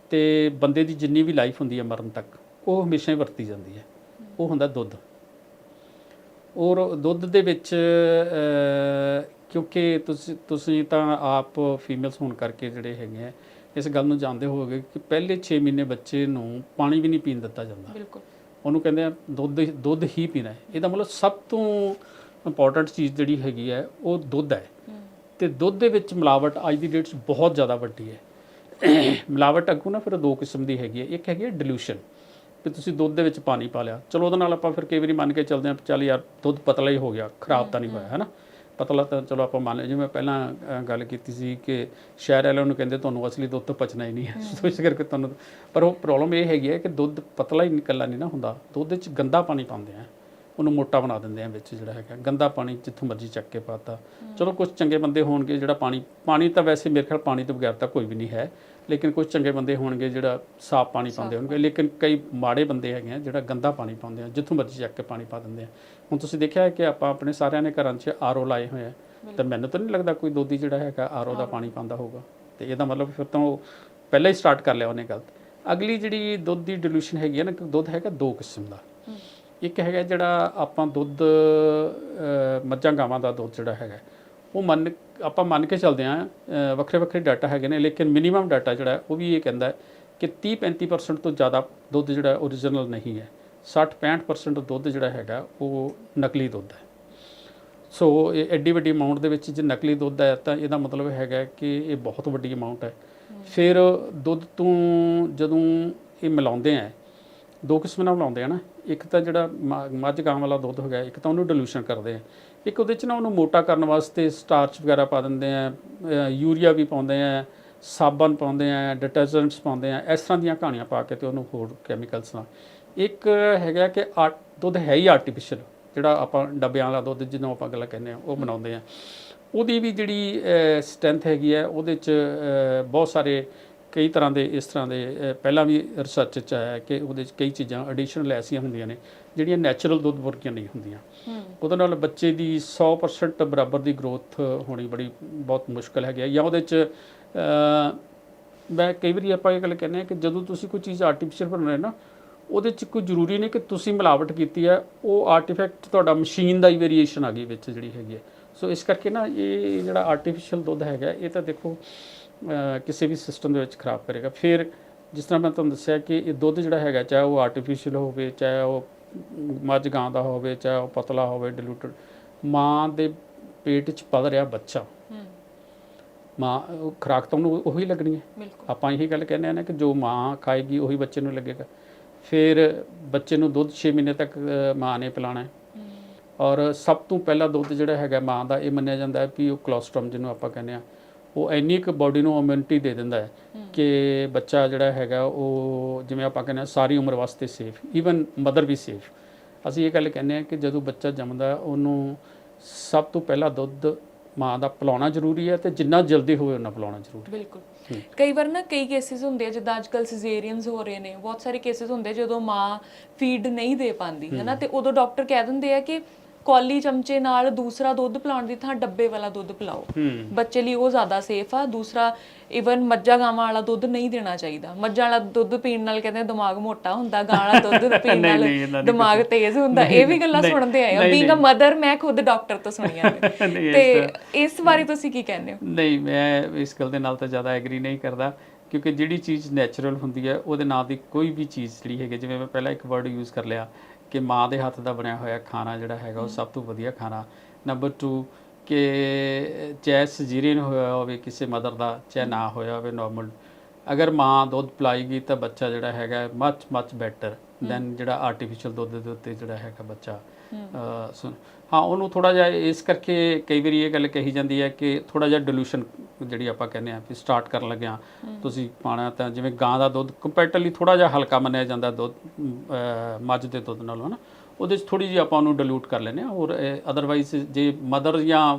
ਤੇ ਬੰਦੇ ਦੀ ਜਿੰਨੀ ਵੀ ਲਾਈਫ ਹੁੰਦੀ ਹੈ ਮਰਨ ਤੱਕ ਉਹ ਹਮੇਸ਼ਾ ਹੀ ਵਰਤੀ ਜਾਂਦੀ ਹੈ। ਉਹ ਹੁੰਦਾ ਦੁੱਧ। ਔਰ ਦੁੱਧ ਦੇ ਵਿੱਚ ਕਿਉਂਕਿ ਤੁਸੀਂ ਤੁਸੀਂ ਤਾਂ ਆਪ ਫੀਮੇਲਸ ਹੋਣ ਕਰਕੇ ਜਿਹੜੇ ਹੈਗੇ ਆ ਇਸ ਗੱਲ ਨੂੰ ਜਾਣਦੇ ਹੋਵੋਗੇ ਕਿ ਪਹਿਲੇ 6 ਮਹੀਨੇ ਬੱਚੇ ਨੂੰ ਪਾਣੀ ਵੀ ਨਹੀਂ ਪੀਣ ਦਿੱਤਾ ਜਾਂਦਾ। ਬਿਲਕੁਲ। ਉਹਨੂੰ ਕਹਿੰਦੇ ਆ ਦੁੱਧ ਦੁੱਧ ਹੀ ਪੀਣਾ ਹੈ। ਇਹਦਾ ਮਤਲਬ ਸਭ ਤੋਂ ਇੰਪੋਰਟੈਂਟ ਚੀਜ਼ ਜਿਹੜੀ ਹੈਗੀ ਹੈ ਉਹ ਦੁੱਧ ਹੈ। ਤੇ ਦੁੱਧ ਦੇ ਵਿੱਚ ਮਿਲਾਵਟ ਅੱਜ ਦੀ ਡੇਟ 'ਚ ਬਹੁਤ ਜ਼ਿਆਦਾ ਵੱਡੀ ਹੈ। ਮਿਲਾਵਟ ਅੱਗੋਂ ਨਾ ਫਿਰ ਦੋ ਕਿਸਮ ਦੀ ਹੈਗੀ ਹੈ। ਇੱਕ ਹੈਗੀ ਹੈ ਡਿਲੂਸ਼ਨ ਕਿ ਤੁਸੀਂ ਦੁੱਧ ਦੇ ਵਿੱਚ ਪਾਣੀ ਪਾ ਲਿਆ। ਚਲੋ ਉਹਦੇ ਨਾਲ ਆਪਾਂ ਫਿਰ ਕਈ ਵਾਰੀ ਮੰਨ ਕੇ ਚੱਲਦੇ ਹਾਂ ਵੀ ਚੱਲ ਯਾਰ ਦੁੱਧ ਪਤਲਾ ਹੀ ਹੋ ਗਿਆ ਖਰਾਬ ਤਾਂ ਨਹੀਂ ਹੋਇਆ ਹੈ ਨਾ ਪਤਲਾ ਤਾਂ ਚਲੋ ਆਪਾਂ ਮੰਨ ਲਿਆ ਜਿਵੇਂ ਪਹਿਲਾਂ ਗੱਲ ਕੀਤੀ ਸੀ ਕਿ ਸ਼ਹਿਰ ਵਾਲਿਆਂ ਨੂੰ ਕਹਿੰਦੇ ਤੁਹਾਨੂੰ ਅਸਲੀ ਦੁੱਧ ਤਾਂ ਪਚਣਾ ਹੀ ਨਹੀਂ ਹੈ। ਸੋ ਇਸ ਕਰਕੇ ਤੁਹਾਨੂੰ ਪਰ ਉਹ ਪ੍ਰੋਬਲਮ ਇਹ ਹੈਗੀ ਹੈ ਕਿ ਦੁੱਧ ਪਤਲਾ ਹੀ ਨਿਕਲਣਾ ਨਹੀਂ ਨਾ ਹੁੰਦਾ। ਦੁੱਧ 'ਚ ਗੰਦਾ ਪਾਣੀ ਪਾਉਂਦੇ ਆ। ਉਹਨੂੰ ਮੋਟਾ ਬਣਾ ਦਿੰਦੇ ਆ ਵਿੱਚ ਜਿਹੜਾ ਹੈਗਾ। ਗੰਦਾ ਪਾਣੀ ਜਿੱਥੋਂ ਮਰਜ਼ੀ ਚੱਕ ਕੇ ਪਾਤਾ। ਚਲੋ ਕੁਝ ਚੰਗੇ ਬੰਦੇ ਹੋਣਗੇ ਜਿਹੜਾ ਪਾਣੀ ਪਾਣੀ ਤਾਂ ਵੈਸੇ ਮੇਰੇ ਖਿਆਲ ਪਾਣੀ ਤੋਂ ਬਗੈਰ ਤਾਂ ਕੋਈ ਵੀ ਨਹੀਂ ਹੈ ਲੇਕਿਨ ਕੁਝ ਚੰਗੇ ਬੰਦੇ ਹੋਣਗੇ ਜਿਹੜਾ ਸਾਫ਼ ਪਾਣੀ ਪਾਉਂਦੇ ਹੋਣਗੇ। ਲੇਕਿਨ ਕਈ ਮਾੜੇ ਬੰਦੇ ਹੈਗੇ ਆ ਜਿਹੜਾ ਗੰਦਾ ਪਾਣੀ ਪਾਉਂਦੇ ਆ ਜਿੱਥੋਂ ਮਰਜ਼ੀ ਚੱਕ ਕੇ ਪਾਣੀ ਪਾ ਦਿੰਦੇ ਆ। ਹੁਣ ਤੁਸੀਂ ਦੇਖਿਆ ਹੈ ਕਿ ਆਪਾਂ ਆਪਣੇ ਸਾਰਿਆਂ ਨੇ ਘਰਾਂ 'ਚ ਆਰਓ ਲਾਏ ਹੋਏ ਆ। ਤਾਂ ਮੈਨੂੰ ਤਾਂ ਨਹੀਂ ਲੱਗਦਾ ਕੋਈ ਦੋਦੀ ਜਿਹੜਾ ਹੈਗਾ ਆਰਓ ਦਾ ਪਾਣੀ ਪਾਉਂਦਾ ਹੋਊਗਾ। ਤੇ ਇਹਦਾ ਮਤਲਬ ਫਿਰ ਤਾਂ ਉਹ ਪਹਿਲਾਂ ਹੀ ਸਟਾਰਟ ਕਰ ਲਿਆ ਉਹਨੇ ਗਲਤ। ਅਗਲੀ ਜਿਹੜੀ ਦੁੱਧ ਦੀ ਡਿਲੂਸ਼ਨ ਹੈਗੀ ਹੈ ਨਾ ਦੁੱਧ ਹੈਗਾ ਦੋ ਕਿਸਮ ਦਾ। ਇੱਕ ਹੈਗਾ ਜਿਹੜਾ ਆਪਾਂ ਦੁੱਧ ਮੱਝਾਂ ਗਾਵਾਂ ਦਾ ਦੁੱਧ ਜਿਹੜਾ ਹੈਗਾ ਉਹ ਮੰਨ ਆਪਾਂ ਮੰਨ ਕੇ ਚੱਲਦੇ ਆਂ ਵੱਖਰੇ ਵੱਖਰੇ ਡਾਟਾ ਹੈਗੇ ਨੇ ਲੇਕਿਨ ਮਿਨੀਮਮ ਡਾਟਾ ਜਿਹੜਾ ਉਹ ਵੀ ਇਹ ਕਹਿੰਦਾ ਕਿ 30 35% ਤੋਂ ਜ਼ਿਆਦਾ ਦੁੱਧ ਜਿਹੜਾ ਓਰੀਜਨਲ ਨਹੀਂ ਹੈ। 60 65% ਦੁੱਧ ਜਿਹੜਾ ਹੈਗਾ ਉਹ ਨਕਲੀ ਦੁੱਧ ਹੈ। ਸੋ ਇਹ ਐਡੀ ਵੱਡੀ ਅਮਾਉਂਟ ਦੇ ਵਿੱਚ ਜੇ ਨਕਲੀ ਦੁੱਧ ਹੈ ਤਾਂ ਇਹਦਾ ਮਤਲਬ ਹੈਗਾ ਕਿ ਇਹ ਬਹੁਤ ਵੱਡੀ ਅਮਾਉਂਟ ਹੈ। ਫਿਰ ਦੁੱਧ ਤੋਂ ਜਦੋਂ ਇਹ ਮਿਲਾਉਂਦੇ ਆ ਦੋ ਕਿਸਮ ਨਾਲ ਮਿਲਾਉਂਦੇ ਆ ਨਾ। ਇੱਕ ਤਾਂ ਜਿਹੜਾ ਮੱਝ ਗਾਂ ਵਾਲਾ ਦੁੱਧ ਹੋ ਗਿਆ ਇੱਕ ਤਾਂ ਉਹਨੂੰ ਡਿਲੂਸ਼ਨ ਕਰਦੇ ਆ। ਇੱਕ ਉਹਦੇ ਚ ਨਾ ਉਹਨੂੰ ਮੋਟਾ ਕਰਨ ਵਾਸਤੇ ਸਟਾਰਚ ਵਗੈਰਾ ਪਾ ਦਿੰਦੇ ਆ ਯੂਰੀਆ ਵੀ ਪਾਉਂਦੇ ਆ ਸਾਬਣ ਪਾਉਂਦੇ ਆ ਡਿਟਰਜੈਂਟਸ ਪਾਉਂਦੇ ਆ ਇਸ ਤਰ੍ਹਾਂ ਦੀਆਂ ਕਹਾਣੀਆਂ ਪਾ ਕੇ ਤੇ ਉਹਨੂੰ ਹੋਰ ਕੈਮੀਕਲਸ ਨਾਲ। ਇੱਕ ਹੈਗਾ ਕਿ ਦੁੱਧ ਹੈ ਹੀ ਆਰਟੀਫੀਸ਼ੀਅਲ ਜਿਹੜਾ ਆਪਾਂ ਡੱਬਿਆਂ ਵਾਲਾ ਦੁੱਧ ਜਿਹਨੂੰ ਆਪਾਂ ਗੱਲਾਂ ਕਹਿੰਦੇ ਆ ਉਹ ਬਣਾਉਂਦੇ ਆ। ਉਹਦੀ ਵੀ ਜਿਹੜੀ ਸਟਰੈਂਥ ਹੈਗੀ ਹੈ ਉਹਦੇ ਚ ਬਹੁਤ ਸਾਰੇ ਕਈ ਤਰ੍ਹਾਂ ਦੇ ਇਸ ਤਰ੍ਹਾਂ ਦੇ ਪਹਿਲਾਂ ਵੀ ਰਿਸਰਚ ਚ ਆਇਆ ਕਿ ਉਹਦੇ ਚ ਕਈ ਚੀਜ਼ਾਂ ਐਡੀਸ਼ਨਲ ਐਸੀਆਂ ਹੁੰਦੀਆਂ ਨੇ ਜਿਹੜੀਆਂ ਨੈਚੁਰਲ ਦੁੱਧ ਵਰਗੀਆਂ ਨਹੀਂ ਹੁੰਦੀਆਂ। ਉਹਦੇ ਨਾਲ ਬੱਚੇ ਦੀ 100% ਬਰਾਬਰ ਦੀ ਗਰੋਥ ਹੋਣੀ ਬੜੀ ਬਹੁਤ ਮੁਸ਼ਕਲ ਹੈਗੀ ਹੈ ਜਾਂ ਉਹਦੇ ਚ ਮੈਂ ਕਈ ਵਾਰੀ ਆਪਾਂ ਇਹ ਗੱਲ ਕਹਿੰਦੇ ਆ ਕਿ ਜਦੋਂ ਤੁਸੀਂ ਕੋਈ ਚੀਜ਼ ਆਰਟੀਫੀਸ਼ੀਅਲ ਬਣਾ ਰਹੇ ਨਾ ਉਹਦੇ ਚ ਕੋਈ ਜ਼ਰੂਰੀ ਨਹੀਂ ਕਿ ਤੁਸੀਂ ਮਿਲਾਵਟ ਕੀਤੀ ਹੈ ਉਹ ਆਰਟੀਫੈਕਟ ਤੁਹਾਡਾ ਮਸ਼ੀਨ ਦਾ ਹੀ ਵੇਰੀਏਸ਼ਨ ਆ ਗਈ ਵਿੱਚ ਜਿਹੜੀ ਹੈਗੀ ਹੈ। ਸੋ ਇਸ ਕਰਕੇ ਨਾ ਇਹ ਜਿਹੜਾ ਆਰਟੀਫੀਸ਼ੀਅਲ ਦੁੱਧ ਹੈਗਾ ਇਹ ਤਾਂ ਦੇਖੋ ਕਿਸੇ ਵੀ ਸਿਸਟਮ ਦੇ ਵਿੱਚ ਖਰਾਬ ਕਰੇਗਾ। ਫਿਰ ਜਿਸ ਤਰ੍ਹਾਂ ਮੈਂ ਤੁਹਾਨੂੰ ਦੱਸਿਆ ਕਿ ਇਹ ਦੁੱਧ ਜਿਹੜਾ ਹੈਗਾ ਚਾਹੇ ਉਹ ਆਰਟੀਫੀਸ਼ੀਅਲ ਹੋਵੇ ਚਾਹੇ ਉਹ ਮੱਝ ਗਾਂ ਦਾ ਹੋਵੇ ਚਾਹੇ ਉਹ ਪਤਲਾ ਹੋਵੇ ਡਿਲੂਟਡ ਮਾਂ ਦੇ ਪੇਟ 'ਚ ਪਲ ਰਿਹਾ ਬੱਚਾ। ਮਾਂ ਖੁਰਾਕ ਤਾਂ ਉਹਨੂੰ ਉਹੀ ਲੱਗਣੀ ਹੈ। ਆਪਾਂ ਇਹੀ ਗੱਲ ਕਹਿੰਦੇ ਆ ਨਾ ਕਿ ਜੋ ਮਾਂ ਖਾਏਗੀ ਉਹੀ ਬੱਚੇ ਨੂੰ ਲੱਗੇਗਾ। ਫਿਰ ਬੱਚੇ ਨੂੰ ਦੁੱਧ 6 ਮਹੀਨੇ ਤੱਕ ਮਾਂ ਨੇ ਪਿਲਾਣਾ ਹੈ। ਔਰ ਸਭ ਤੋਂ ਪਹਿਲਾ ਦੁੱਧ ਜਿਹੜਾ ਹੈਗਾ ਮਾਂ ਦਾ ਇਹ ਮੰਨਿਆ ਜਾਂਦਾ ਹੈ ਵੀ ਉਹ ਕੋਲੋਸਟ੍ਰਮ ਜਿਹਨੂੰ ਆਪਾਂ ਕਹਿੰਦੇ ਆ ਉਹ ਇੰਨੀ ਕੁ ਬਾਡੀ ਨੂੰ ਇਮਿਊਨਿਟੀ ਦੇ ਦਿੰਦਾ ਹੈ ਕਿ ਬੱਚਾ ਜਿਹੜਾ ਹੈਗਾ ਉਹ ਜਿਵੇਂ ਆਪਾਂ ਕਹਿੰਦੇ ਸਾਰੀ ਉਮਰ ਵਾਸਤੇ ਸੇਫ ਈਵਨ ਮਦਰ ਵੀ ਸੇਫ ਅਸੀਂ ਇਹ ਗੱਲ ਕਹਿੰਦੇ ਹਾਂ ਕਿ ਜਦੋਂ ਬੱਚਾ ਜੰਮਦਾ ਉਹਨੂੰ ਸਭ ਤੋਂ ਪਹਿਲਾਂ ਦੁੱਧ ਮਾਂ ਦਾ ਪਿਲਾਉਣਾ ਜ਼ਰੂਰੀ ਹੈ ਤੇ ਜਿੰਨਾ ਜਲਦੀ ਹੋਵੇ ਉਹਨਾਂ ਪਿਲਾਉਣਾ ਜ਼ਰੂਰੀ ਬਿਲਕੁਲ। ਕਈ ਵਾਰ ਨਾ ਕਈ ਕੇਸਿਸ ਹੁੰਦੇ ਆ ਜਿੱਦਾਂ ਅੱਜਕੱਲ ਸਿਜ਼ੇਰੀਅਨਸ ਹੋ ਰਹੇ ਨੇ ਬਹੁਤ ਸਾਰੇ ਕੇਸਿਸ ਹੁੰਦੇ ਜਦੋਂ ਮਾਂ ਫੀਡ ਨਹੀਂ ਦੇ ਪਾਉਂਦੀ ਹੈ। ਨਾ ਤੇ ਉਦੋਂ ਡਾਕਟਰ ਕਹਿ ਦਿੰਦੇ ਆ ਕਿ ਕੌਲੀ ਚਮਚੇ ਨਾਲ ਦੂਸਰਾ ਦੁੱਧ ਪਿਲਾਉਣ ਦੀ ਥਾਂ ਡੱਬੇ ਵਾਲਾ ਦੁੱਧ ਪਿਲਾਓ। ਬੱਚੇ ਲਈ ਉਹ ਜ਼ਿਆਦਾ ਸੇਫ ਆ। ਦੂਸਰਾ ਇਵਨ ਮੱਝਾਂ ਗਾਵਾਂ ਵਾਲਾ ਦੁੱਧ ਨਹੀਂ ਦੇਣਾ ਚਾਹੀਦਾ। ਮੱਝਾਂ ਵਾਲਾ ਦੁੱਧ ਪੀਣ ਨਾਲ ਕਹਿੰਦੇ ਦਿਮਾਗ ਮੋਟਾ ਹੁੰਦਾ ਗਾਂ ਵਾਲਾ ਦੁੱਧ ਪੀਣ ਨਾਲ ਦਿਮਾਗ ਤੇਜ਼ ਹੁੰਦਾ। ਇਹ ਵੀ ਗੱਲਾਂ ਸੁਣਦੇ ਆਏ ਆ ਅ ਮਦਰ ਮੈਂ ਖੁਦ ਡਾਕਟਰ ਤੋਂ ਸੁਣੀਆਂ ਨੇ ਤੇ ਇਸ ਬਾਰੇ ਤੁਸੀਂ ਕੀ ਕਹਿੰਦੇ ਹੋ? ਨਹੀਂ ਮੈਂ ਇਸ ਗੱਲ ਦੇ ਨਾਲ ਤਾਂ ਜ਼ਿਆਦਾ ਐਗਰੀ ਨਹੀਂ ਕਰਦਾ। ਕਿਉਂਕਿ ਜਿਹੜੀ ਚੀਜ਼ ਨੈਚੁਰਲ ਹੁੰਦੀ ਹੈ ਉਹਦੇ ਨਾਲ ਦੀ ਕੋਈ ਵੀ ਚੀਜ਼ ਜਿਹੜੀ ਹੈਗੀ ਜਿਵੇਂ ਮੈਂ ਪਹਿਲਾਂ ਇੱਕ ਵਰਡ ਯੂਜ਼ ਕਰ ਲਿਆ ਕਿ ਮਾਂ ਦੇ ਹੱਥ ਦਾ ਬਣਿਆ ਹੋਇਆ ਖਾਣਾ ਜਿਹੜਾ ਹੈਗਾ ਉਹ ਸਭ ਤੋਂ ਵਧੀਆ ਖਾਣਾ। ਨੰਬਰ 2 ਕਿ ਚਾਹੇ ਸਜੀਰੀਨ ਹੋਇਆ ਹੋਵੇ ਕਿਸੇ ਮਦਰ ਦਾ ਚਾਹੇ ਨਾ ਹੋਇਆ ਹੋਵੇ ਨਾਰਮਲ ਅਗਰ ਮਾਂ ਦੁੱਧ ਪਿਲਾਏਗੀ ਤਾਂ ਬੱਚਾ ਜਿਹੜਾ ਹੈਗਾ ਮੱਚ ਮੱਚ ਬੈਟਰ ਦੈਨ ਜਿਹੜਾ ਆਰਟੀਫੀਸ਼ੀਅਲ ਦੁੱਧ ਦੇ ਉੱਤੇ ਜਿਹੜਾ ਹੈਗਾ ਬੱਚਾ। ਸੁਣ ਹਾਂ ਉਹਨੂੰ ਥੋੜਾ ਜਿਹਾ ਇਸ ਕਰਕੇ ਕਈ ਵਾਰੀ ਇਹ ਗੱਲ ਕਹੀ ਜਾਂਦੀ ਹੈ ਕਿ ਥੋੜਾ ਜਿਹਾ ਡਿਲੂਸ਼ਨ ਜਿਹੜੀ ਆਪਾਂ ਕਹਿੰਦੇ ਆ ਵੀ ਸਟਾਰਟ ਕਰਨ ਲੱਗਿਆ। ਤੁਸੀਂ ਪਾਣਾ ਤਾਂ ਜਿਵੇਂ ਗਾਂ ਦਾ ਦੁੱਧ ਕੰਪੈਰੀਟਿਵਲੀ ਥੋੜਾ ਜਿਹਾ ਹਲਕਾ ਮੰਨਿਆ ਜਾਂਦਾ ਦੁੱਧ ਮੱਝ ਦੇ ਦੁੱਧ ਨਾਲੋਂ ਹਨਾ। ਉਹਦੇ 'ਚ ਥੋੜੀ ਜਿਹੀ ਆਪਾਂ ਉਹਨੂੰ ਡਿਲੂਟ ਕਰ ਲੈਂਦੇ ਆ ਔਰ ਅਦਰਵਾਈਜ਼ ਜੇ ਮਦਰ ਜਾਂ